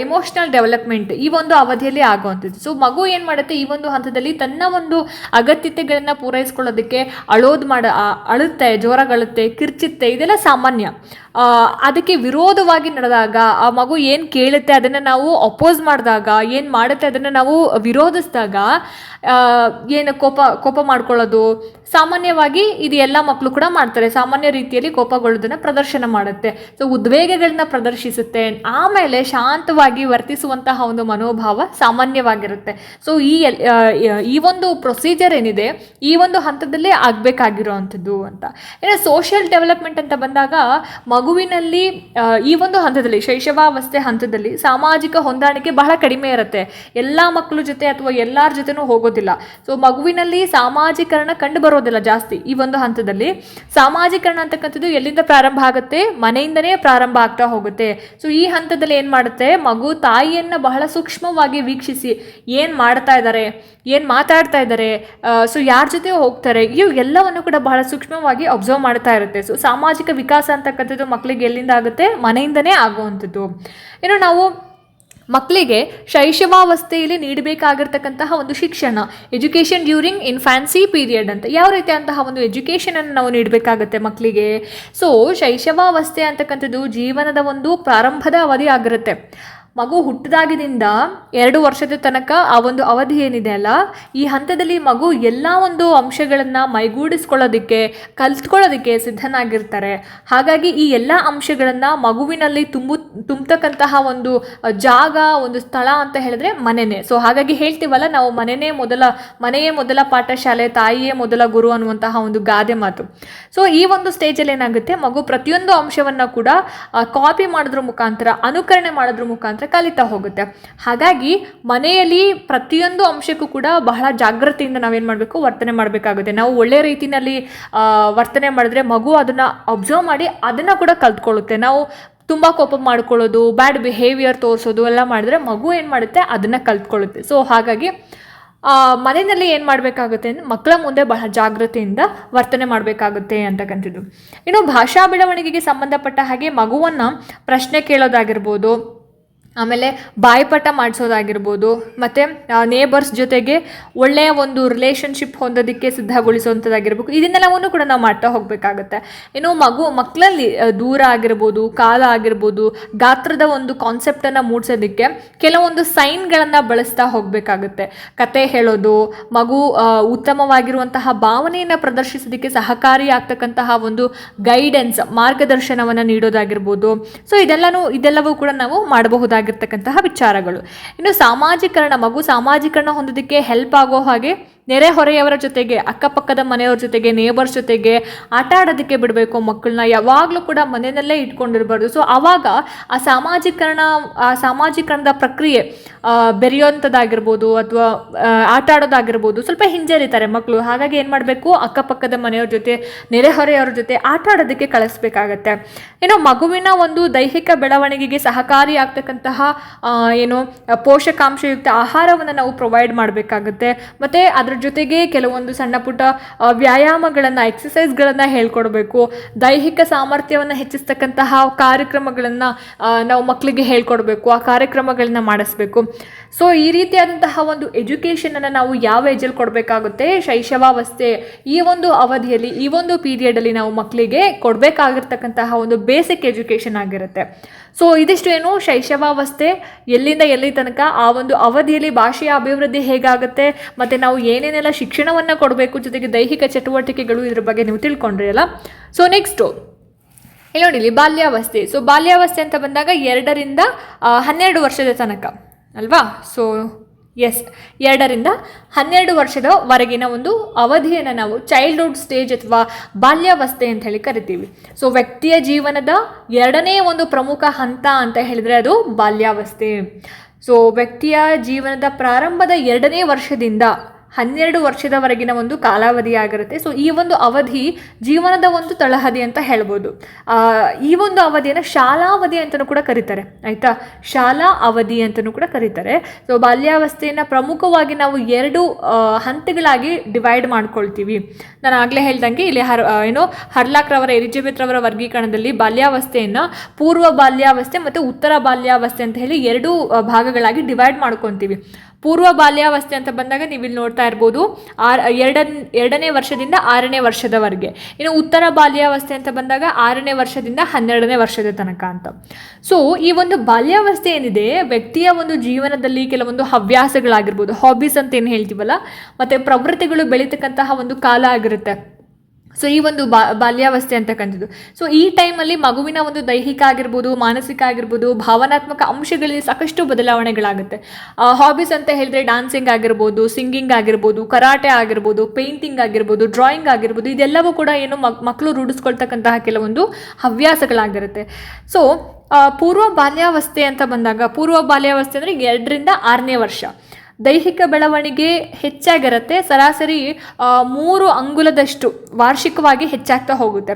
ಎಮೋಷ್ನಲ್ ಡೆವಲಪ್ಮೆಂಟ್ ಈ ಒಂದು ಅವಧಿಯಲ್ಲಿ ಆಗುವಂಥದ್ದು. ಸೊ ಮಗು ಏನು ಮಾಡುತ್ತೆ? ಈ ಒಂದು ಹಂತದಲ್ಲಿ ತನ್ನ ಒಂದು ಅಗತ್ಯತೆಗಳನ್ನು ಪೂರೈಸ್ಕೊಳ್ಳೋದಕ್ಕೆ ಅಳೋದು ಮಾಡ ಅಳುತ್ತೆ ಜೋರಾಗಳುತ್ತೆ ಕಿರ್ಚುತ್ತೆ, ಇದೆಲ್ಲ ಸಾಮಾನ್ಯ. ಅದಕ್ಕೆ ವಿರೋಧವಾಗಿ ನಡೆದಾಗ ಆ ಮಗು ಏನು ಕೇಳುತ್ತೆ, ಅದನ್ನು ನಾವು ಅಪೋಸ್ ಮಾಡಿದಾಗ, ಏನು ಮಾಡುತ್ತೆ, ಅದನ್ನು ನಾವು ವಿರೋಧಿಸಿದಾಗ ಏನು ಕೋಪ ಕೋಪ ಮಾಡ್ಕೊಳ್ಳೋದು, ಸಾಮಾನ್ಯವಾಗಿ ಇದು ಎಲ್ಲ ಮಕ್ಕಳು ಕೂಡ ಮಾಡ್ತಾರೆ. ಸಾಮಾನ್ಯ ರೀತಿಯಲ್ಲಿ ಕೋಪಗೊಳ್ಳೋದನ್ನು ಪ್ರದರ್ಶನ ಮಾಡುತ್ತೆ. ಸೊ ಉದ್ವೇಗಗಳನ್ನ ಪ್ರದರ್ಶಿಸುತ್ತೆ. ಆಮೇಲೆ ಶಾಂತವಾಗಿ ವರ್ತಿಸುವಂತಹ ಒಂದು ಮನೋಭಾವ ಸಾಮಾನ್ಯವಾಗಿರುತ್ತೆ. ಸೊ ಈ ಎಲ್- ಈ ಒಂದು ಪ್ರೊಸೀಜರ್ ಏನಿದೆ, ಈ ಒಂದು ಹಂತದಲ್ಲೇ ಆಗಬೇಕಾಗಿರೋವಂಥದ್ದು ಅಂತ. ಏನೋ ಸೋಷಿಯಲ್ ಡೆವಲಪ್ಮೆಂಟ್ ಅಂತ ಬಂದಾಗ ಮಗುವಿನಲ್ಲಿ ಈ ಒಂದು ಹಂತದಲ್ಲಿ, ಶೈಶವಾವಸ್ಥೆ ಹಂತದಲ್ಲಿ ಸಾಮಾಜಿಕ ಹೊಂದಾಣಿಕೆ ಬಹಳ ಕಡಿಮೆ ಇರುತ್ತೆ. ಎಲ್ಲ ಮಕ್ಕಳ ಜೊತೆ ಅಥವಾ ಎಲ್ಲರ ಜೊತೆನೂ ಹೋಗೋದಿಲ್ಲ. ಸೊ ಮಗುವಿನಲ್ಲಿ ಸಾಮಾಜೀಕರಣ ಕಂಡು ಬರೋದಿಲ್ಲ ಜಾಸ್ತಿ ಈ ಒಂದು ಹಂತದಲ್ಲಿ. ಸಾಮಾಜೀಕರಣ ಅಂತಕ್ಕಂಥದ್ದು ಎಲ್ಲಿಂದ ಪ್ರಾರಂಭ ಆಗುತ್ತೆ? ಮನೆಯಿಂದನೇ ಪ್ರಾರಂಭ ಆಗ್ತಾ ಹೋಗುತ್ತೆ. ಸೊ ಈ ಹಂತದಲ್ಲಿ ಏನು ಮಾಡುತ್ತೆ? ಮಗು ತಾಯಿಯನ್ನು ಬಹಳ ಸೂಕ್ಷ್ಮವಾಗಿ ವೀಕ್ಷಿಸಿ ಏನು ಮಾಡ್ತಾ ಇದ್ದಾರೆ ಏನು ಮಾತಾಡ್ತಾ ಇದ್ದಾರೆ ಸೊ ಯಾರ ಜೊತೆ ಹೋಗ್ತಾರೆ, ಇವು ಎಲ್ಲವನ್ನು ಕೂಡ ಬಹಳ ಸೂಕ್ಷ್ಮವಾಗಿ ಅಬ್ಸರ್ವ್ ಮಾಡ್ತಾ ಇರುತ್ತೆ. ಸೊ ಸಾಮಾಜಿಕ ವಿಕಾಸ ಅಂತಕ್ಕಂಥದ್ದು ಮಕ್ಕಳಿಗೆ ಎಲ್ಲಿಂದ ಆಗುತ್ತೆ? ಮನೆಯಿಂದನೇ ಆಗುವಂಥದ್ದು. ಇನ್ನು ನಾವು ಮಕ್ಕಳಿಗೆ ಶೈಶವಾವಸ್ಥೆಯಲ್ಲಿ ನೀಡಬೇಕಾಗಿರ್ತಕ್ಕಂತಹ ಒಂದು ಶಿಕ್ಷಣ ಎಜುಕೇಷನ್ ಡ್ಯೂರಿಂಗ್ ಇನ್ಫ್ಯಾನ್ಸಿ ಪೀರಿಯಡ್ ಅಂತ ಯಾವ ರೀತಿಯಂತಹ ಒಂದು ಎಜುಕೇಷನನ್ನು ನಾವು ನೀಡಬೇಕಾಗುತ್ತೆ ಮಕ್ಕಳಿಗೆ ಸೊ ಶೈಶವಾವಸ್ಥೆ ಅಂತಕ್ಕಂಥದ್ದು ಜೀವನದ ಒಂದು ಪ್ರಾರಂಭದ ಅವಧಿ ಆಗಿರುತ್ತೆ. ಮಗು ಹುಟ್ಟಿದಾಗಿನಿಂದ ಎರಡು ವರ್ಷದ ತನಕ ಆ ಒಂದು ಅವಧಿ ಏನಿದೆ ಅಲ್ಲ, ಈ ಹಂತದಲ್ಲಿ ಮಗು ಎಲ್ಲ ಒಂದು ಅಂಶಗಳನ್ನು ಮೈಗೂಡಿಸ್ಕೊಳ್ಳೋದಕ್ಕೆ, ಕಲ್ತ್ಕೊಳ್ಳೋದಕ್ಕೆ ಸಿದ್ಧನಾಗಿರ್ತಾರೆ. ಹಾಗಾಗಿ ಈ ಎಲ್ಲ ಅಂಶಗಳನ್ನು ಮಗುವಿನಲ್ಲಿ ತುಂಬು, ತುಂಬತಕ್ಕಂತಹ ಒಂದು ಜಾಗ, ಒಂದು ಸ್ಥಳ ಅಂತ ಹೇಳಿದ್ರೆ ಮನೆನೇ. ಸೊ ಹಾಗಾಗಿ ಹೇಳ್ತೀವಲ್ಲ, ನಾವು ಮನೆನೇ ಮೊದಲ, ಮನೆಯೇ ಮೊದಲ ಪಾಠಶಾಲೆ, ತಾಯಿಯೇ ಮೊದಲ ಗುರು ಅನ್ನುವಂತಹ ಒಂದು ಗಾದೆ ಮಾತು. ಸೊ ಈ ಒಂದು ಸ್ಟೇಜಲ್ಲಿ ಏನಾಗುತ್ತೆ, ಮಗು ಪ್ರತಿಯೊಂದು ಅಂಶವನ್ನು ಕೂಡ ಕಾಪಿ ಮಾಡೋದ್ರ ಮುಖಾಂತರ, ಅನುಕರಣೆ ಮಾಡೋದ್ರ ಮುಖಾಂತರ ಕಲಿತಾ ಹೋಗುತ್ತೆ. ಹಾಗಾಗಿ ಮನೆಯಲ್ಲಿ ಪ್ರತಿಯೊಂದು ಅಂಶಕ್ಕೂ ಕೂಡ ಬಹಳ ಜಾಗ್ರತೆಯಿಂದ ನಾವೇನು ಮಾಡಬೇಕು? ವರ್ತನೆ ಮಾಡಬೇಕಾಗುತ್ತೆ. ನಾವು ಒಳ್ಳೆ ರೀತಿಯಲ್ಲಿ ವರ್ತನೆ ಮಾಡಿದ್ರೆ ಮಗು ಅದನ್ನು ಅಬ್ಸರ್ವ್ ಮಾಡಿ ಅದನ್ನು ಕೂಡ ಕಲ್ತ್ಕೊಳ್ಳುತ್ತೆ. ನಾವು ತುಂಬ ಕೋಪ ಮಾಡ್ಕೊಳ್ಳೋದು ಬ್ಯಾಡ್ ಬಿಹೇವಿಯರ್ ತೋರಿಸೋದು ಎಲ್ಲ ಮಾಡಿದ್ರೆ ಮಗು ಏನು ಮಾಡುತ್ತೆ? ಅದನ್ನು ಕಲ್ತ್ಕೊಳ್ಳುತ್ತೆ. ಸೊ ಹಾಗಾಗಿ ಮನೆಯಲ್ಲಿ ಏನು ಮಾಡಬೇಕಾಗುತ್ತೆ ಅಂದರೆ ಮಕ್ಕಳ ಮುಂದೆ ಬಹಳ ಜಾಗ್ರತೆಯಿಂದ ವರ್ತನೆ ಮಾಡಬೇಕಾಗುತ್ತೆ ಅಂತಕ್ಕಂಥದ್ದು ಇನ್ನು ಭಾಷಾ ಬೆಳವಣಿಗೆಗೆ ಸಂಬಂಧಪಟ್ಟ ಹಾಗೆ ಮಗುವನ್ನು ಪ್ರಶ್ನೆ ಕೇಳೋದಾಗಿರ್ಬೋದು ಆಮೇಲೆ ಬಾಯ್ಪಾಠ ಮಾಡಿಸೋದಾಗಿರ್ಬೋದು, ಮತ್ತು ನೇಬರ್ಸ್ ಜೊತೆಗೆ ಒಳ್ಳೆಯ ಒಂದು ರಿಲೇಷನ್ಶಿಪ್ ಹೊಂದೋದಕ್ಕೆ ಸಿದ್ಧಗೊಳಿಸುವಂಥದ್ದಾಗಿರ್ಬೇಕು. ಇದನ್ನೆಲ್ಲವನ್ನು ಕೂಡ ನಾವು ಮಾಡ್ತಾ ಹೋಗಬೇಕಾಗುತ್ತೆ. ಇನ್ನು ಮಗು ಮಕ್ಕಳಲ್ಲಿ ದೂರ ಆಗಿರ್ಬೋದು, ಕಾಲ ಆಗಿರ್ಬೋದು, ಗಾತ್ರದ ಒಂದು ಕಾನ್ಸೆಪ್ಟನ್ನು ಮೂಡಿಸೋದಕ್ಕೆ ಕೆಲವೊಂದು ಸೈನ್ಗಳನ್ನು ಬಳಸ್ತಾ ಹೋಗಬೇಕಾಗುತ್ತೆ. ಕತೆ ಹೇಳೋದು, ಮಗು ಉತ್ತಮವಾಗಿರುವಂತಹ ಭಾವನೆಯನ್ನು ಪ್ರದರ್ಶಿಸೋದಕ್ಕೆ ಸಹಕಾರಿಯಾಗ್ತಕ್ಕಂತಹ ಒಂದು ಗೈಡೆನ್ಸ್ ಮಾರ್ಗದರ್ಶನವನ್ನು ನೀಡೋದಾಗಿರ್ಬೋದು. ಸೊ ಇದೆಲ್ಲನೂ, ಇದೆಲ್ಲವೂ ಕೂಡ ನಾವು ಮಾಡಬಹುದಾಗಿರ್ತಕ್ಕಂತಹ ವಿಚಾರಗಳು. ಇನ್ನು ಸಾಮಾಜೀಕರಣ ಮಗು ಸಾಮಾಜೀಕರಣ ಹೊಂದೋದಕ್ಕೆ ಹೆಲ್ಪ್ ಆಗೋ ಹಾಗೆ ನೆರೆಹೊರೆಯವರ ಜೊತೆಗೆ, ಅಕ್ಕಪಕ್ಕದ ಮನೆಯವ್ರ ಜೊತೆಗೆ ನೇಬರ್ಸ್ ಜೊತೆಗೆ ಆಟ ಆಡೋದಕ್ಕೆ ಬಿಡಬೇಕು. ಮಕ್ಕಳನ್ನ ಯಾವಾಗಲೂ ಕೂಡ ಮನೆಯಲ್ಲೇ ಇಟ್ಕೊಂಡಿರಬಾರ್ದು. ಸೊ ಆವಾಗ ಆ ಸಾಮಾಜೀಕರಣ, ಆ ಸಾಮಾಜೀಕರಣದ ಪ್ರಕ್ರಿಯೆ ಬೆರೆಯುವಂಥದ್ದಾಗಿರ್ಬೋದು ಅಥವಾ ಆಟ ಆಡೋದಾಗಿರ್ಬೋದು ಸ್ವಲ್ಪ ಹಿಂಜರಿತಾರೆ ಮಕ್ಕಳು. ಹಾಗಾಗಿ ಏನು ಮಾಡಬೇಕು? ಅಕ್ಕಪಕ್ಕದ ಮನೆಯವ್ರ ಜೊತೆ, ನೆರೆಹೊರೆಯವ್ರ ಜೊತೆ ಆಟ ಆಡೋದಕ್ಕೆ ಕಳಿಸ್ಬೇಕಾಗತ್ತೆ. ಏನೋ ಮಗುವಿನ ಒಂದು ದೈಹಿಕ ಬೆಳವಣಿಗೆಗೆ ಸಹಕಾರಿಯಾಗ್ತಕ್ಕಂತಹ ಆಗ್ತಕ್ಕಂತಹ ಏನು ಪೋಷಕಾಂಶಯುಕ್ತ ಆಹಾರವನ್ನು ನಾವು ಪ್ರೊವೈಡ್ ಮಾಡಬೇಕಾಗುತ್ತೆ. ಮತ್ತು ಅದ್ರ ಜೊತೆಗೆ ಕೆಲವೊಂದು ಸಣ್ಣ ಪುಟ್ಟ ವ್ಯಾಯಾಮಗಳನ್ನು ಎಕ್ಸಸೈಸ್ಗಳನ್ನು ಹೇಳ್ಕೊಡ್ಬೇಕು. ದೈಹಿಕ ಸಾಮರ್ಥ್ಯವನ್ನು ಹೆಚ್ಚಿಸ್ತಕ್ಕಂತಹ ಕಾರ್ಯಕ್ರಮಗಳನ್ನು ನಾವು ಮಕ್ಕಳಿಗೆ ಹೇಳ್ಕೊಡ್ಬೇಕು. ಆ ಕಾರ್ಯಕ್ರಮಗಳನ್ನ ಮಾಡಿಸ್ಬೇಕು. ಸೊ ಈ ರೀತಿಯಾದಂತಹ ಒಂದು ಎಜುಕೇಷನನ್ನು ನಾವು ಯಾವ ಏಜಲ್ಲಿ ಕೊಡಬೇಕಾಗುತ್ತೆ? ಶೈಶವಾವಸ್ಥೆ. ಈ ಒಂದು ಅವಧಿಯಲ್ಲಿ, ಈ ಒಂದು ಪೀರಿಯಡಲ್ಲಿ ನಾವು ಮಕ್ಕಳಿಗೆ ಕೊಡಬೇಕಾಗಿರ್ತಕ್ಕಂತಹ ಒಂದು ಬೇಸಿಕ್ ಎಜುಕೇಷನ್ ಆಗಿರುತ್ತೆ. ಸೊ ಇದಿಷ್ಟು ಏನು ಶೈಶವಾವಸ್ಥೆ? ಎಲ್ಲಿಂದ ಎಲ್ಲಿ ತನಕ ಆ ಒಂದು ಅವಧಿಯಲ್ಲಿ ಭಾಷೆಯ ಅಭಿವೃದ್ಧಿ ಹೇಗಾಗುತ್ತೆ? ಮತ್ತು ನಾವು ಏನೇನೆಲ್ಲ ಶಿಕ್ಷಣವನ್ನು ಕೊಡಬೇಕು? ಜೊತೆಗೆ ದೈಹಿಕ ಚಟುವಟಿಕೆಗಳು ಇದ್ರ ಬಗ್ಗೆ ನೀವು ತಿಳ್ಕೊಂಡ್ರಿ ಅಲ್ಲ? ಸೊ ನೆಕ್ಸ್ಟು ಇಲ್ಲಿ ನೋಡಿ, ಇಲ್ಲಿ ಬಾಲ್ಯಾವಸ್ಥೆ. ಸೊ ಬಾಲ್ಯಾವಸ್ಥೆ ಅಂತ ಬಂದಾಗ ಎರಡರಿಂದ ಹನ್ನೆರಡು ವರ್ಷದ ತನಕ. ಅಲ್ವಾ? ಸೊ ಎಸ್ ಎರಡರಿಂದ ಹನ್ನೆರಡು ವರ್ಷದವರೆಗಿನ ಒಂದು ಅವಧಿಯನ್ನು ನಾವು ಚೈಲ್ಡ್ಹುಡ್ ಸ್ಟೇಜ್ ಅಥವಾ ಬಾಲ್ಯಾವಸ್ಥೆ ಅಂತ ಹೇಳಿ ಕರಿತೀವಿ. ಸೊ ವ್ಯಕ್ತಿಯ ಜೀವನದ ಎರಡನೇ ಒಂದು ಪ್ರಮುಖ ಹಂತ ಅಂತ ಹೇಳಿದರೆ ಅದು ಬಾಲ್ಯಾವಸ್ಥೆ. ಸೊ ವ್ಯಕ್ತಿಯ ಜೀವನದ ಪ್ರಾರಂಭದ ಎರಡನೇ ವರ್ಷದಿಂದ ಹನ್ನೆರಡು ವರ್ಷದವರೆಗಿನ ಒಂದು ಕಾಲಾವಧಿ ಆಗಿರುತ್ತೆ ಸೊ ಈ ಒಂದು ಅವಧಿ ಜೀವನದ ಒಂದು ತಳಹದಿ ಅಂತ ಹೇಳ್ಬೋದು. ಈ ಒಂದು ಅವಧಿಯನ್ನು ಶಾಲಾವಧಿ ಅಂತಲೂ ಕೂಡ ಕರೀತಾರೆ. ಆಯಿತಾ? ಶಾಲಾ ಅವಧಿ ಅಂತಲೂ ಕೂಡ ಕರೀತಾರೆ. ಸೊ ಬಾಲ್ಯಾವಸ್ಥೆಯನ್ನು ಪ್ರಮುಖವಾಗಿ ನಾವು ಎರಡು ಹಂತಗಳಾಗಿ ಡಿವೈಡ್ ಮಾಡ್ಕೊಳ್ತೀವಿ. ನಾನು ಆಗಲೇ ಹೇಳ್ದಂಗೆ ಇಲ್ಲಿ ಹರ್ ಏನೋ ಹರ್ಲಾಕ್ರವರ ಹರ್ಲಾಕ್ ರವರ, ಎಲಿಜಬೆತ್ ವರ್ಗೀಕರಣದಲ್ಲಿ ಬಾಲ್ಯಾವಸ್ಥೆಯನ್ನು ಪೂರ್ವ ಬಾಲ್ಯಾವಸ್ಥೆ ಮತ್ತು ಉತ್ತರ ಬಾಲ್ಯಾವಸ್ಥೆ ಅಂತ ಹೇಳಿ ಎರಡು ಭಾಗಗಳಾಗಿ ಡಿವೈಡ್ ಮಾಡ್ಕೊತೀವಿ ಪೂರ್ವ ಬಾಲ್ಯಾವಸ್ಥೆ ಅಂತ ಬಂದಾಗ ನೀವು ಇಲ್ಲಿ ನೋಡ್ತಾ ಇರ್ಬೋದು. ಆರ್, ಎರಡನ್, ಎರಡನೇ ವರ್ಷದಿಂದ ಆರನೇ ವರ್ಷದವರೆಗೆ. ಇನ್ನು ಉತ್ತರ ಬಾಲ್ಯಾವಸ್ಥೆ ಅಂತ ಬಂದಾಗ ಆರನೇ ವರ್ಷದಿಂದ ಹನ್ನೆರಡನೇ ವರ್ಷದ ತನಕ ಅಂತ. ಸೊ ಈ ಒಂದು ಬಾಲ್ಯಾವಸ್ಥೆ ಏನಿದೆ, ವ್ಯಕ್ತಿಯ ಒಂದು ಜೀವನದಲ್ಲಿ ಕೆಲವೊಂದು ಹವ್ಯಾಸಗಳಾಗಿರ್ಬೋದು. ಹಾಬೀಸ್ ಅಂತ ಏನು ಹೇಳ್ತೀವಲ್ಲ, ಮತ್ತು ಪ್ರವೃತ್ತಿಗಳು ಬೆಳೀತಕ್ಕಂತಹ ಒಂದು ಕಾಲ ಆಗಿರುತ್ತೆ. ಸೊ ಈ ಒಂದು ಬಾ, ಬಾಲ್ಯಾವಸ್ಥೆ ಅಂತಕ್ಕಂಥದ್ದು ಸೊ ಈ ಟೈಮಲ್ಲಿ ಮಗುವಿನ ಒಂದು ದೈಹಿಕ ಆಗಿರ್ಬೋದು, ಮಾನಸಿಕ ಆಗಿರ್ಬೋದು, ಭಾವನಾತ್ಮಕ ಅಂಶಗಳಲ್ಲಿ ಸಾಕಷ್ಟು ಬದಲಾವಣೆಗಳಾಗುತ್ತೆ. ಹಾಬೀಸ್ ಅಂತ ಹೇಳಿದ್ರೆ ಡಾನ್ಸಿಂಗ್ ಆಗಿರ್ಬೋದು ಸಿಂಗಿಂಗ್ ಆಗಿರ್ಬೋದು ಕರಾಟೆ ಆಗಿರ್ಬೋದು ಪೇಂಟಿಂಗ್ ಆಗಿರ್ಬೋದು ಡ್ರಾಯಿಂಗ್ ಆಗಿರ್ಬೋದು, ಇದೆಲ್ಲವೂ ಕೂಡ ಏನು ಮಕ್ ಮಕ್ಕಳು ರೂಢಿಸ್ಕೊಳ್ತಕ್ಕಂತಹ ಕೆಲವೊಂದು ಹವ್ಯಾಸಗಳಾಗಿರುತ್ತೆ. ಸೊ ಪೂರ್ವ ಬಾಲ್ಯಾವಸ್ಥೆ ಅಂತ ಬಂದಾಗ, ಪೂರ್ವ ಬಾಲ್ಯಾವಸ್ಥೆ ಅಂದರೆ ಎರಡರಿಂದ ಆರನೇ ವರ್ಷ. ದೈಹಿಕ ಬೆಳವಣಿಗೆ ಹೆಚ್ಚಾಗಿರುತ್ತೆ. ಸರಾಸರಿ ಮೂರು ಅಂಗುಲದಷ್ಟು ವಾರ್ಷಿಕವಾಗಿ ಹೆಚ್ಚಾಗ್ತಾ ಹೋಗುತ್ತೆ.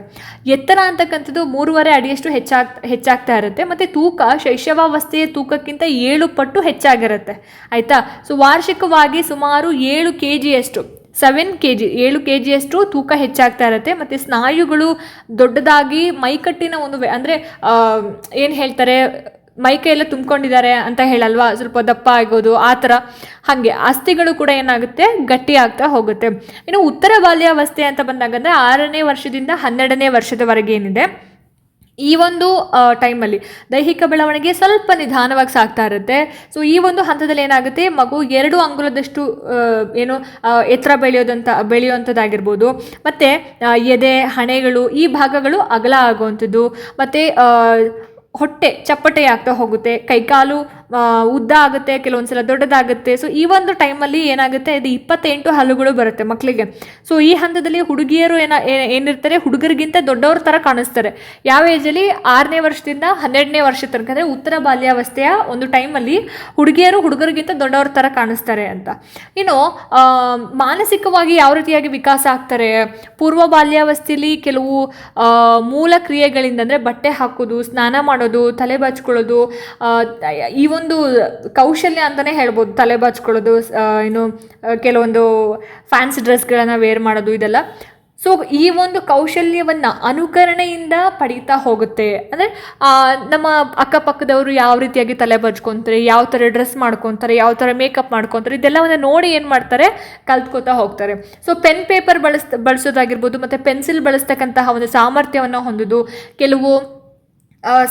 ಎತ್ತರ ಅಂತಕ್ಕಂಥದ್ದು ಮೂರುವರೆ ಅಡಿಯಷ್ಟು ಹೆಚ್ಚಾಗ್, ಹೆಚ್ಚಾಗ್ತಾ ಇರುತ್ತೆ. ಮತ್ತು ತೂಕ, ಶೈಶವಾವಸ್ಥೆಯ ತೂಕಕ್ಕಿಂತ ಏಳು ಪಟ್ಟು ಹೆಚ್ಚಾಗಿರುತ್ತೆ. ಆಯಿತಾ? ಸೊ ವಾರ್ಷಿಕವಾಗಿ ಸುಮಾರು ಏಳು ಕೆ ಜಿಯಷ್ಟು ಸೆವೆನ್ ಕೆ ಜಿ ಏಳು ಕೆ ಜಿಯಷ್ಟು ತೂಕ ಹೆಚ್ಚಾಗ್ತಾ ಇರುತ್ತೆ. ಮತ್ತು ಸ್ನಾಯುಗಳು ದೊಡ್ಡದಾಗಿ ಮೈಕಟ್ಟಿನ ಒಂದು ಅಂದರೆ ಏನು ಹೇಳ್ತಾರೆ? ಮೈಕೈ ಎಲ್ಲ ತುಂಬ್ಕೊಂಡಿದ್ದಾರೆ ಅಂತ ಹೇಳಲ್ವಾ? ಸ್ವಲ್ಪ ದಪ್ಪ ಆಗೋದು, ಆ ಥರ. ಹಾಗೆ ಅಸ್ಥಿಗಳು ಕೂಡ ಏನಾಗುತ್ತೆ? ಗಟ್ಟಿ ಆಗ್ತಾ ಹೋಗುತ್ತೆ. ಇನ್ನು ಉತ್ತರ ಬಾಲ್ಯಾವಸ್ಥೆ ಅಂತ ಬಂದಾಗ ಅಂದರೆ ಆರನೇ ವರ್ಷದಿಂದ ಹನ್ನೆರಡನೇ ವರ್ಷದವರೆಗೆ ಏನಿದೆ? ಈ ಒಂದು ಟೈಮಲ್ಲಿ ದೈಹಿಕ ಬೆಳವಣಿಗೆ ಸ್ವಲ್ಪ ನಿಧಾನವಾಗಿ ಸಾಗ್ತಾ ಇರುತ್ತೆ. ಸೊ ಈ ಒಂದು ಹಂತದಲ್ಲಿ ಏನಾಗುತ್ತೆ? ಮಗು ಎರಡು ಅಂಗುಲದಷ್ಟು ಏನು ಎತ್ತರ ಬೆಳೆಯೋದಂತ, ಬೆಳೆಯುವಂಥದ್ದಾಗಿರ್ಬೋದು. ಮತ್ತು ಎದೆ, ಹಣೆಗಳು ಈ ಭಾಗಗಳು ಅಗಲ ಆಗುವಂಥದ್ದು. ಮತ್ತು ಹೊಟ್ಟೆ ಚಪ್ಪಟೆ ಆಗ್ತಾ ಹೋಗುತ್ತೆ. ಕೈಕಾಲು ಉದ್ದ ಆಗುತ್ತೆ, ಕೆಲವೊಂದ್ಸಲ ದೊಡ್ಡದಾಗುತ್ತೆ. ಸೊ ಈ ಒಂದು ಟೈಮಲ್ಲಿ ಏನಾಗುತ್ತೆ, ಇದು ಇಪ್ಪತ್ತೆಂಟು ಹಲ್ಲುಗಳು ಬರುತ್ತೆ ಮಕ್ಕಳಿಗೆ ಸೊ ಈ ಹಂತದಲ್ಲಿ ಹುಡುಗಿಯರು ಏನ ಏನಿರ್ತಾರೆ, ಹುಡುಗರಿಗಿಂತ ದೊಡ್ಡವ್ರ ಥರ ಕಾಣಿಸ್ತಾರೆ. ಯಾವ ಏಜಲ್ಲಿ ಆರನೇ ವರ್ಷದಿಂದ ಹನ್ನೆರಡನೇ ವರ್ಷ ತನಕ, ಅಂದರೆ ಉತ್ತರ ಬಾಲ್ಯಾವಸ್ಥೆಯ ಒಂದು ಟೈಮಲ್ಲಿ ಹುಡುಗಿಯರು ಹುಡುಗರಿಗಿಂತ ದೊಡ್ಡವ್ರ ಥರ ಕಾಣಿಸ್ತಾರೆ ಅಂತ. ಇನ್ನು ಮಾನಸಿಕವಾಗಿ ಯಾವ ರೀತಿಯಾಗಿ ವಿಕಾಸ ಆಗ್ತಾರೆ? ಪೂರ್ವ ಬಾಲ್ಯಾವಸ್ಥೆಯಲ್ಲಿ ಕೆಲವು ಮೂಲ ಕ್ರಿಯೆಗಳಿಂದ, ಅಂದರೆ ಬಟ್ಟೆ ಹಾಕೋದು, ಸ್ನಾನ ಮಾಡೋದು, ತಲೆ ಬಾಚ್ಕೊಳ್ಳೋದು ಈ ಕೌಶಲ್ಯ ಅಂತಲೇ ಹೇಳ್ಬೋದು. ತಲೆ ಬಾಚ್ಕೊಳ್ಳೋದು ಏನು ಕೆಲವೊಂದು ಫ್ಯಾನ್ಸಿ ಡ್ರೆಸ್ಗಳನ್ನು ವೇರ್ ಮಾಡೋದು ಇದೆಲ್ಲ. ಸೊ ಈ ಒಂದು ಕೌಶಲ್ಯವನ್ನು ಅನುಕರಣೆಯಿಂದ ಪಡೀತಾ ಹೋಗುತ್ತೆ. ಅಂದರೆ ನಮ್ಮ ಅಕ್ಕಪಕ್ಕದವರು ಯಾವ ರೀತಿಯಾಗಿ ತಲೆ ಬಜ್ಕೊತಾರೆ ಯಾವ ಥರ ಡ್ರೆಸ್ ಮಾಡ್ಕೊತಾರೆ, ಯಾವ ಥರ ಮೇಕಪ್ ಮಾಡ್ಕೊತಾರೆ, ಇದೆಲ್ಲವನ್ನು ನೋಡಿ ಏನು ಮಾಡ್ತಾರೆ? ಕಲ್ತ್ಕೋತಾ ಹೋಗ್ತಾರೆ. ಸೊ ಪೆನ್ ಪೇಪರ್ ಬಳಸ್ ಬಳಸೋದಾಗಿರ್ಬೋದು, ಮತ್ತು ಪೆನ್ಸಿಲ್ ಬಳಸ್ತಕ್ಕಂತಹ ಒಂದು ಸಾಮರ್ಥ್ಯವನ್ನು ಹೊಂದೋದು, ಕೆಲವು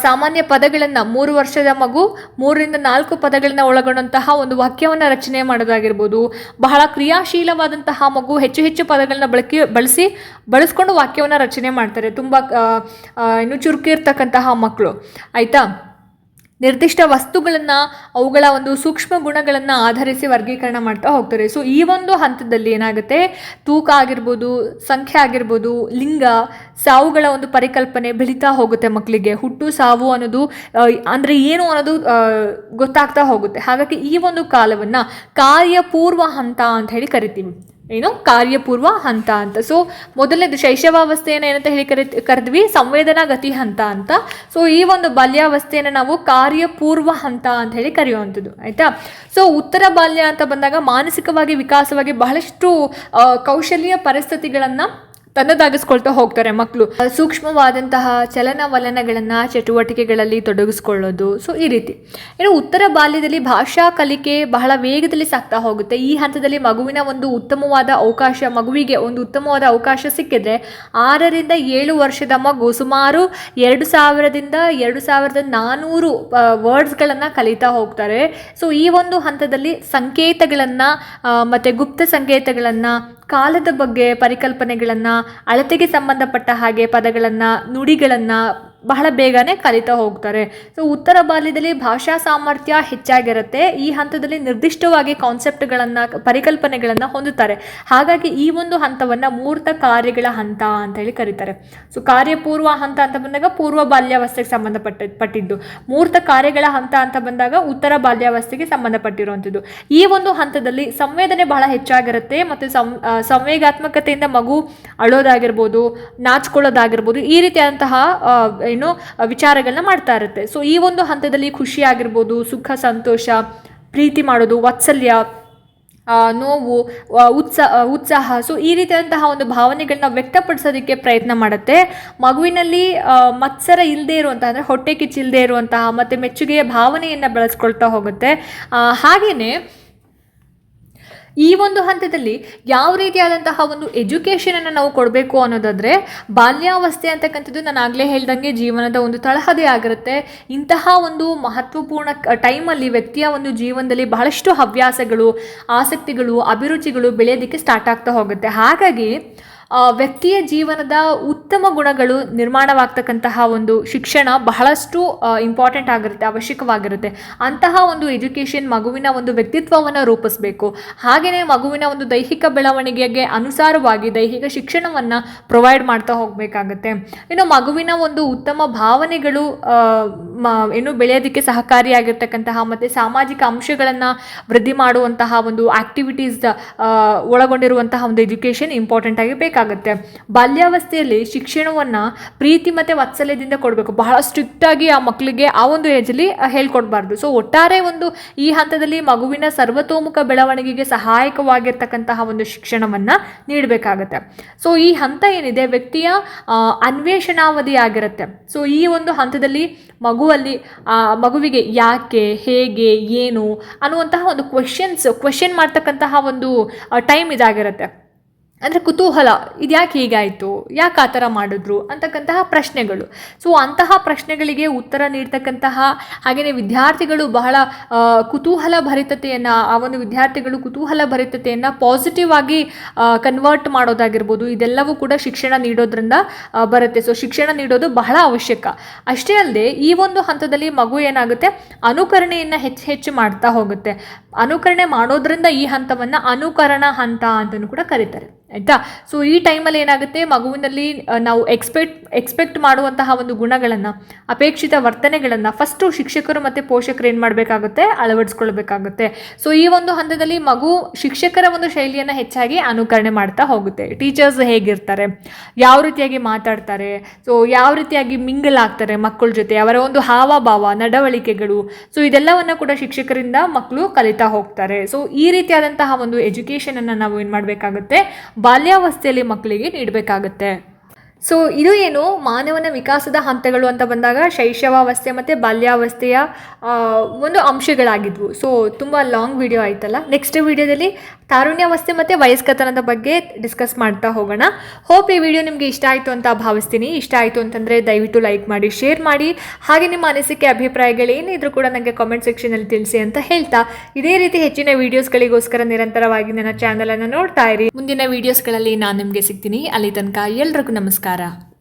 ಸಾಮಾನ್ಯ ಪದಗಳನ್ನು ಮೂರು ವರ್ಷದ ಮಗು, ಮೂರರಿಂದ ನಾಲ್ಕು ಪದಗಳನ್ನು ಒಳಗೊಂಡಂತಹ ಒಂದು ವಾಕ್ಯವನ್ನು ರಚನೆ ಮಾಡೋದಾಗಿರ್ಬೋದು. ಬಹಳ ಕ್ರಿಯಾಶೀಲವಾದಂತಹ ಮಗು ಹೆಚ್ಚು ಹೆಚ್ಚು ಪದಗಳನ್ನ ಬಳಕೆ, ಬಳಸಿ ಬಳಸ್ಕೊಂಡು ವಾಕ್ಯವನ್ನು ರಚನೆ ಮಾಡ್ತಾರೆ. ತುಂಬ ಇನ್ನು ಚುರುಕಿರ್ತಕ್ಕಂತಹ ಮಕ್ಕಳು ಆಯಿತಾ? ನಿರ್ದಿಷ್ಟ ವಸ್ತುಗಳನ್ನು, ಅವುಗಳ ಒಂದು ಸೂಕ್ಷ್ಮ ಗುಣಗಳನ್ನು ಆಧರಿಸಿ ವರ್ಗೀಕರಣ ಮಾಡ್ತಾ ಹೋಗ್ತಾರೆ. ಸೊ ಈ ಒಂದು ಹಂತದಲ್ಲಿ ಏನಾಗುತ್ತೆ? ತೂಕ ಆಗಿರ್ಬೋದು, ಸಂಖ್ಯೆ ಆಗಿರ್ಬೋದು, ಲಿಂಗ, ಸಾವುಗಳ ಒಂದು ಪರಿಕಲ್ಪನೆ ಬೆಳೀತಾ ಹೋಗುತ್ತೆ ಮಕ್ಕಳಿಗೆ ಹುಟ್ಟು, ಸಾವು ಅನ್ನೋದು ಅಂದರೆ ಏನು ಅನ್ನೋದು ಗೊತ್ತಾಗ್ತಾ ಹೋಗುತ್ತೆ. ಹಾಗಾಗಿ ಈ ಒಂದು ಕಾಲವನ್ನು ಕಾರ್ಯಪೂರ್ವ ಹಂತ ಅಂತ ಹೇಳಿ ಕರಿತೀವಿ. ಏನು, ಕಾರ್ಯಪೂರ್ವ ಹಂತ ಅಂತ. ಸೊ ಮೊದಲನೇದು ಶೈಶವಾವಸ್ಥೆಯನ್ನು ಏನಂತ ಹೇಳಿ ಕರಿ, ಕರೆದ್ವಿ, ಸಂವೇದನಾ ಗತಿ ಹಂತ ಅಂತ. ಸೊ ಈ ಒಂದು ಬಾಲ್ಯಾವಸ್ಥೆಯನ್ನು ನಾವು ಕಾರ್ಯಪೂರ್ವ ಹಂತ ಅಂತ ಹೇಳಿ ಕರೆಯುವಂಥದ್ದು, ಆಯಿತಾ? ಸೊ ಉತ್ತರ ಬಾಲ್ಯ ಅಂತ ಬಂದಾಗ ಮಾನಸಿಕವಾಗಿ, ವಿಕಾಸವಾಗಿ ಬಹಳಷ್ಟು ಕೌಶಲ್ಯ ಪರಿಸ್ಥಿತಿಗಳನ್ನು ತನ್ನದಾಗಿಸ್ಕೊಳ್ತಾ ಹೋಗ್ತಾರೆ ಮಕ್ಕಳು ಸೂಕ್ಷ್ಮವಾದಂತಹ ಚಲನವಲನಗಳನ್ನು, ಚಟುವಟಿಕೆಗಳಲ್ಲಿ ತೊಡಗಿಸ್ಕೊಳ್ಳೋದು, ಸೊ ಈ ರೀತಿ. ಇನ್ನು ಉತ್ತರ ಬಾಲ್ಯದಲ್ಲಿ ಭಾಷಾ ಕಲಿಕೆ ಬಹಳ ವೇಗದಲ್ಲಿ ಸಾಗ್ತಾ ಹೋಗುತ್ತೆ. ಈ ಹಂತದಲ್ಲಿ ಮಗುವಿನ ಒಂದು ಉತ್ತಮವಾದ ಅವಕಾಶ, ಮಗುವಿಗೆ ಒಂದು ಉತ್ತಮವಾದ ಅವಕಾಶ ಸಿಕ್ಕಿದ್ರೆ ಆರರಿಂದ ಏಳು ವರ್ಷದ ಮಗು ಸುಮಾರು ಎರಡು ಸಾವಿರದಿಂದ ಎರಡು ಸಾವಿರದ ನಾನ್ನೂರು ವರ್ಡ್ಸ್ಗಳನ್ನು ಕಲಿತಾ ಹೋಗ್ತಾರೆ. ಸೊ ಈ ಒಂದು ಹಂತದಲ್ಲಿ ಸಂಕೇತಗಳನ್ನು ಮತ್ತು ಗುಪ್ತ ಸಂಕೇತಗಳನ್ನು, ಕಾಲದ ಬಗ್ಗೆ ಪರಿಕಲ್ಪನೆಗಳನ್ನು ಅಳತೆಗೆ ಸಂಬಂಧಪಟ್ಟ ಹಾಗೆ ಪದಗಳನ್ನು ನುಡಿಗಳನ್ನು ಬಹಳ ಬೇಗನೆ ಕಲಿತಾ ಹೋಗ್ತಾರೆ. ಸೊ ಉತ್ತರ ಬಾಲ್ಯದಲ್ಲಿ ಭಾಷಾ ಸಾಮರ್ಥ್ಯ ಹೆಚ್ಚಾಗಿರುತ್ತೆ. ಈ ಹಂತದಲ್ಲಿ ನಿರ್ದಿಷ್ಟವಾಗಿ ಕಾನ್ಸೆಪ್ಟ್ಗಳನ್ನು ಪರಿಕಲ್ಪನೆಗಳನ್ನು ಹೊಂದುತ್ತಾರೆ. ಹಾಗಾಗಿ ಈ ಒಂದು ಹಂತವನ್ನು ಮೂರ್ತ ಕಾರ್ಯಗಳ ಹಂತ ಅಂತ ಹೇಳಿ ಕರೀತಾರೆ. ಸೊ ಕಾರ್ಯಪೂರ್ವ ಹಂತ ಅಂತ ಬಂದಾಗ ಪೂರ್ವ ಬಾಲ್ಯಾವಸ್ಥೆಗೆ ಸಂಬಂಧಪಟ್ಟ, ಪಟ್ಟಿದ್ದು. ಮೂರ್ತ ಕಾರ್ಯಗಳ ಹಂತ ಅಂತ ಬಂದಾಗ ಉತ್ತರ ಬಾಲ್ಯಾವಸ್ಥೆಗೆ ಸಂಬಂಧಪಟ್ಟಿರುವಂಥದ್ದು. ಈ ಒಂದು ಹಂತದಲ್ಲಿ ಸಂವೇದನೆ ಬಹಳ ಹೆಚ್ಚಾಗಿರುತ್ತೆ ಮತ್ತು ಸಂವೇಗಾತ್ಮಕತೆಯಿಂದ ಮಗು ಅಳೋದಾಗಿರ್ಬೋದು, ನಾಚ್ಕೊಳ್ಳೋದಾಗಿರ್ಬೋದು, ಈ ರೀತಿಯಾದಂತಹ ಏನು ವಿಚಾರಗಳನ್ನ ಮಾಡ್ತಾ ಇರುತ್ತೆ. ಸೊ ಈ ಒಂದು ಹಂತದಲ್ಲಿ ಖುಷಿ ಆಗಿರ್ಬೋದು ಸುಖ, ಸಂತೋಷ, ಪ್ರೀತಿ ಮಾಡೋದು, ವಾತ್ಸಲ್ಯ ನೋವು ಉತ್ಸಾಹ ಉತ್ಸಾಹ ಸೊ ಈ ರೀತಿಯಾದಂತಹ ಒಂದು ಭಾವನೆಗಳನ್ನ ವ್ಯಕ್ತಪಡಿಸೋದಕ್ಕೆ ಪ್ರಯತ್ನ ಮಾಡುತ್ತೆ. ಮಗುವಿನಲ್ಲಿ ಮತ್ಸರ ಇಲ್ಲದೆ ಇರುವಂತಹ, ಅಂದರೆ ಹೊಟ್ಟೆ ಕಿಚ್ಚಿಲ್ಲದೆ ಇರುವಂತಹ, ಮತ್ತು ಮೆಚ್ಚುಗೆಯ ಭಾವನೆಯನ್ನು ಬೆಳೆಸ್ಕೊಳ್ತಾ ಹೋಗುತ್ತೆ. ಹಾಗೆಯೇ ಈ ಒಂದು ಹಂತದಲ್ಲಿ ಯಾವ ರೀತಿಯಾದಂತಹ ಒಂದು ಎಜುಕೇಷನನ್ನು ನಾವು ಕೊಡಬೇಕು ಅನ್ನೋದಾದರೆ ಬಾಲ್ಯಾವಸ್ಥೆ ಅಂತಕ್ಕಂಥದ್ದು ನಾನು ಆಗಲೇ ಹೇಳ್ದಂಗೆ ಜೀವನದ ಒಂದು ತಳಹದೇ ಆಗಿರುತ್ತೆ. ಇಂತಹ ಒಂದು ಮಹತ್ವಪೂರ್ಣ ಟೈಮಲ್ಲಿ ವ್ಯಕ್ತಿಯ ಒಂದು ಜೀವನದಲ್ಲಿ ಬಹಳಷ್ಟು ಹವ್ಯಾಸಗಳು, ಆಸಕ್ತಿಗಳು, ಅಭಿರುಚಿಗಳು ಬೆಳೆಯೋದಕ್ಕೆ ಸ್ಟಾರ್ಟ್ ಆಗ್ತಾ ಹೋಗುತ್ತೆ. ಹಾಗಾಗಿ ವ್ಯಕ್ತಿಯ ಜೀವನದ ಉತ್ತಮ ಗುಣಗಳು ನಿರ್ಮಾಣವಾಗ್ತಕ್ಕಂತಹ ಒಂದು ಶಿಕ್ಷಣ ಬಹಳಷ್ಟು ಇಂಪಾರ್ಟೆಂಟ್ ಆಗಿರುತ್ತೆ, ಅವಶ್ಯಕವಾಗಿರುತ್ತೆ. ಅಂತಹ ಒಂದು ಎಜುಕೇಷನ್ ಮಗುವಿನ ಒಂದು ವ್ಯಕ್ತಿತ್ವವನ್ನು ರೂಪಿಸಬೇಕು. ಹಾಗೆಯೇ ಮಗುವಿನ ಒಂದು ದೈಹಿಕ ಬೆಳವಣಿಗೆಗೆ ಅನುಸಾರವಾಗಿ ದೈಹಿಕ ಶಿಕ್ಷಣವನ್ನು ಪ್ರೊವೈಡ್ ಮಾಡ್ತಾ ಹೋಗಬೇಕಾಗತ್ತೆ. ಇನ್ನು ಮಗುವಿನ ಒಂದು ಉತ್ತಮ ಭಾವನೆಗಳು ಏನು ಬೆಳೆಯೋದಕ್ಕೆ ಸಹಕಾರಿಯಾಗಿರ್ತಕ್ಕಂತಹ ಮತ್ತು ಸಾಮಾಜಿಕ ಅಂಶಗಳನ್ನು ವೃದ್ಧಿ ಮಾಡುವಂತಹ ಒಂದು ಆಕ್ಟಿವಿಟೀಸ್ ಒಳಗೊಂಡಿರುವಂತಹ ಒಂದು ಎಜುಕೇಷನ್ ಇಂಪಾರ್ಟೆಂಟ್ ಆಗಿ ಬಾಲ್ಯಾವಸ್ಥೆಯಲ್ಲಿ ಶಿಕ್ಷಣವನ್ನು ಪ್ರೀತಿ ಮತ್ತು ವಾತ್ಸಲ್ಯದಿಂದ ಕೊಡಬೇಕು. ಬಹಳ ಸ್ಟ್ರಿಕ್ಟ್ ಆಗಿ ಆ ಮಕ್ಕಳಿಗೆ ಆ ಒಂದು ಏಜಲ್ಲಿ ಹೇಳ್ಕೊಡ್ಬಾರ್ದು. ಸೊ ಒಟ್ಟಾರೆ ಒಂದು ಈ ಹಂತದಲ್ಲಿ ಮಗುವಿನ ಸರ್ವತೋಮುಖ ಬೆಳವಣಿಗೆಗೆ ಸಹಾಯಕವಾಗಿರ್ತಕ್ಕಂತಹ ಒಂದು ಶಿಕ್ಷಣವನ್ನು ನೀಡಬೇಕಾಗತ್ತೆ. ಸೊ ಈ ಹಂತ ಏನಿದೆ? ವ್ಯಕ್ತಿಯ ಅನ್ವೇಷಣಾವಧಿ ಆಗಿರುತ್ತೆ. ಸೊ ಈ ಒಂದು ಹಂತದಲ್ಲಿ ಮಗುವಲ್ಲಿ ಮಗುವಿಗೆ ಯಾಕೆ, ಹೇಗೆ, ಏನು ಅನ್ನುವಂತಹ ಒಂದು ಕ್ವೆಶನ್ಸ್ ಕ್ವಶನ್ ಮಾಡ್ತಕ್ಕಂತಹ ಒಂದು ಟೈಮ್ ಇದಾಗಿರುತ್ತೆ. ಅಂದರೆ ಕುತೂಹಲ, ಇದ್ಯಾಕೆ ಹೀಗಾಯಿತು? ಯಾಕೆ ಆ ಥರ ಮಾಡಿದ್ರು? ಅಂತಕ್ಕಂತಹ ಪ್ರಶ್ನೆಗಳು. ಸೊ ಅಂತಹ ಪ್ರಶ್ನೆಗಳಿಗೆ ಉತ್ತರ ನೀಡ್ತಕ್ಕಂತಹ ಹಾಗೆಯೇ ವಿದ್ಯಾರ್ಥಿಗಳು ಬಹಳ ಕುತೂಹಲ ಭರಿತತೆಯನ್ನು, ಆ ಒಂದು ವಿದ್ಯಾರ್ಥಿಗಳು ಕುತೂಹಲ ಭರಿತತೆಯನ್ನು ಪಾಸಿಟಿವ್ ಆಗಿ ಕನ್ವರ್ಟ್ ಮಾಡೋದಾಗಿರ್ಬೋದು. ಇದೆಲ್ಲವೂ ಕೂಡ ಶಿಕ್ಷಣ ನೀಡೋದ್ರಿಂದ ಬರುತ್ತೆ. ಸೊ ಶಿಕ್ಷಣ ನೀಡೋದು ಬಹಳ ಅವಶ್ಯಕ. ಅಷ್ಟೇ ಅಲ್ಲದೆ ಈ ಒಂದು ಹಂತದಲ್ಲಿ ಮಗು ಏನಾಗುತ್ತೆ? ಅನುಕರಣೆಯನ್ನು ಹೆಚ್ಚು ಹೆಚ್ಚು ಮಾಡ್ತಾ ಹೋಗುತ್ತೆ. ಅನುಕರಣೆ ಮಾಡೋದ್ರಿಂದ ಈ ಹಂತವನ್ನು ಅನುಕರಣ ಹಂತ ಅಂತಲೂ ಕೂಡ ಕರೀತಾರೆ. ಆಯಿತಾ? ಸೊ ಈ ಟೈಮಲ್ಲಿ ಏನಾಗುತ್ತೆ? ಮಗುವಿನಲ್ಲಿ ನಾವು ಎಕ್ಸ್ಪೆಕ್ಟ್ ಎಕ್ಸ್ಪೆಕ್ಟ್ ಮಾಡುವಂತಹ ಒಂದು ಗುಣಗಳನ್ನು, ಅಪೇಕ್ಷಿತ ವರ್ತನೆಗಳನ್ನು ಫಸ್ಟು ಶಿಕ್ಷಕರು ಮತ್ತು ಪೋಷಕರು ಏನು ಮಾಡಬೇಕಾಗುತ್ತೆ? ಅಳವಡಿಸ್ಕೊಳ್ಬೇಕಾಗುತ್ತೆ. ಸೊ ಈ ಒಂದು ಹಂತದಲ್ಲಿ ಮಗು ಶಿಕ್ಷಕರ ಒಂದು ಶೈಲಿಯನ್ನು ಹೆಚ್ಚಾಗಿ ಅನುಕರಣೆ ಮಾಡ್ತಾ ಹೋಗುತ್ತೆ. ಟೀಚರ್ಸ್ ಹೇಗಿರ್ತಾರೆ? ಯಾವ ರೀತಿಯಾಗಿ ಮಾತಾಡ್ತಾರೆ? ಸೊ ಯಾವ ರೀತಿಯಾಗಿ ಮಿಂಗಲ್ ಆಗ್ತಾರೆ ಮಕ್ಕಳ ಜೊತೆ? ಅವರ ಒಂದು ಹಾವಭಾವ, ನಡವಳಿಕೆಗಳು. ಸೊ ಇದೆಲ್ಲವನ್ನು ಕೂಡ ಶಿಕ್ಷಕರಿಂದ ಮಕ್ಕಳು ಕಲಿತಾ ಹೋಗ್ತಾರೆ. ಸೊ ಈ ರೀತಿಯಾದಂತಹ ಒಂದು ಎಜುಕೇಷನನ್ನು ನಾವು ಏನು ಮಾಡಬೇಕಾಗುತ್ತೆ? ಬಾಲ್ಯಾವಸ್ಥೆಯಲ್ಲಿ ಮಕ್ಕಳಿಗೆ ನೀಡಬೇಕಾಗುತ್ತೆ. ಸೊ ಇದು ಏನು? ಮಾನವನ ವಿಕಾಸದ ಹಂತಗಳು ಅಂತ ಬಂದಾಗ ಶೈಶವಾವಸ್ಥೆ ಮತ್ತು ಬಾಲ್ಯಾವಸ್ಥೆಯ ಒಂದು ಅಂಶಗಳಾಗಿದ್ವು. ಸೊ ತುಂಬ ಲಾಂಗ್ ವಿಡಿಯೋ ಆಯ್ತಲ್ಲ? ನೆಕ್ಸ್ಟ್ ವಿಡಿಯೋದಲ್ಲಿ ತಾರುಣ್ಯಾವಸ್ಥೆ ಮತ್ತು ವಯಸ್ಕತನದ ಬಗ್ಗೆ ಡಿಸ್ಕಸ್ ಮಾಡ್ತಾ ಹೋಗೋಣ. ಹೋಪ್ ಈ ವಿಡಿಯೋ ನಿಮಗೆ ಇಷ್ಟ ಆಯಿತು ಅಂತ ಭಾವಿಸ್ತೀನಿ. ಇಷ್ಟ ಆಯಿತು ಅಂತಂದರೆ ದಯವಿಟ್ಟು ಲೈಕ್ ಮಾಡಿ ಶೇರ್ ಮಾಡಿ. ಹಾಗೆ ನಿಮ್ಮ ಅನಿಸಿಕೆ, ಅಭಿಪ್ರಾಯಗಳು ಏನಿದ್ರೂ ಕೂಡ ನನಗೆ ಕಾಮೆಂಟ್ ಸೆಕ್ಷನಲ್ಲಿ ತಿಳಿಸಿ ಅಂತ ಹೇಳ್ತಾ. ಇದೇ ರೀತಿ ಹೆಚ್ಚಿನ ವೀಡಿಯೋಸ್ಗಳಿಗೋಸ್ಕರ ನಿರಂತರವಾಗಿ ನನ್ನ ಚಾನಲನ್ನು ನೋಡ್ತಾ ಇರಿ. ಮುಂದಿನ ವೀಡಿಯೋಸ್ಗಳಲ್ಲಿ ನಾನು ನಿಮಗೆ ಸಿಗ್ತೀನಿ. ಅಲ್ಲಿ ತನಕ ಎಲ್ರಿಗೂ ನಮಸ್ಕಾರ. Sara.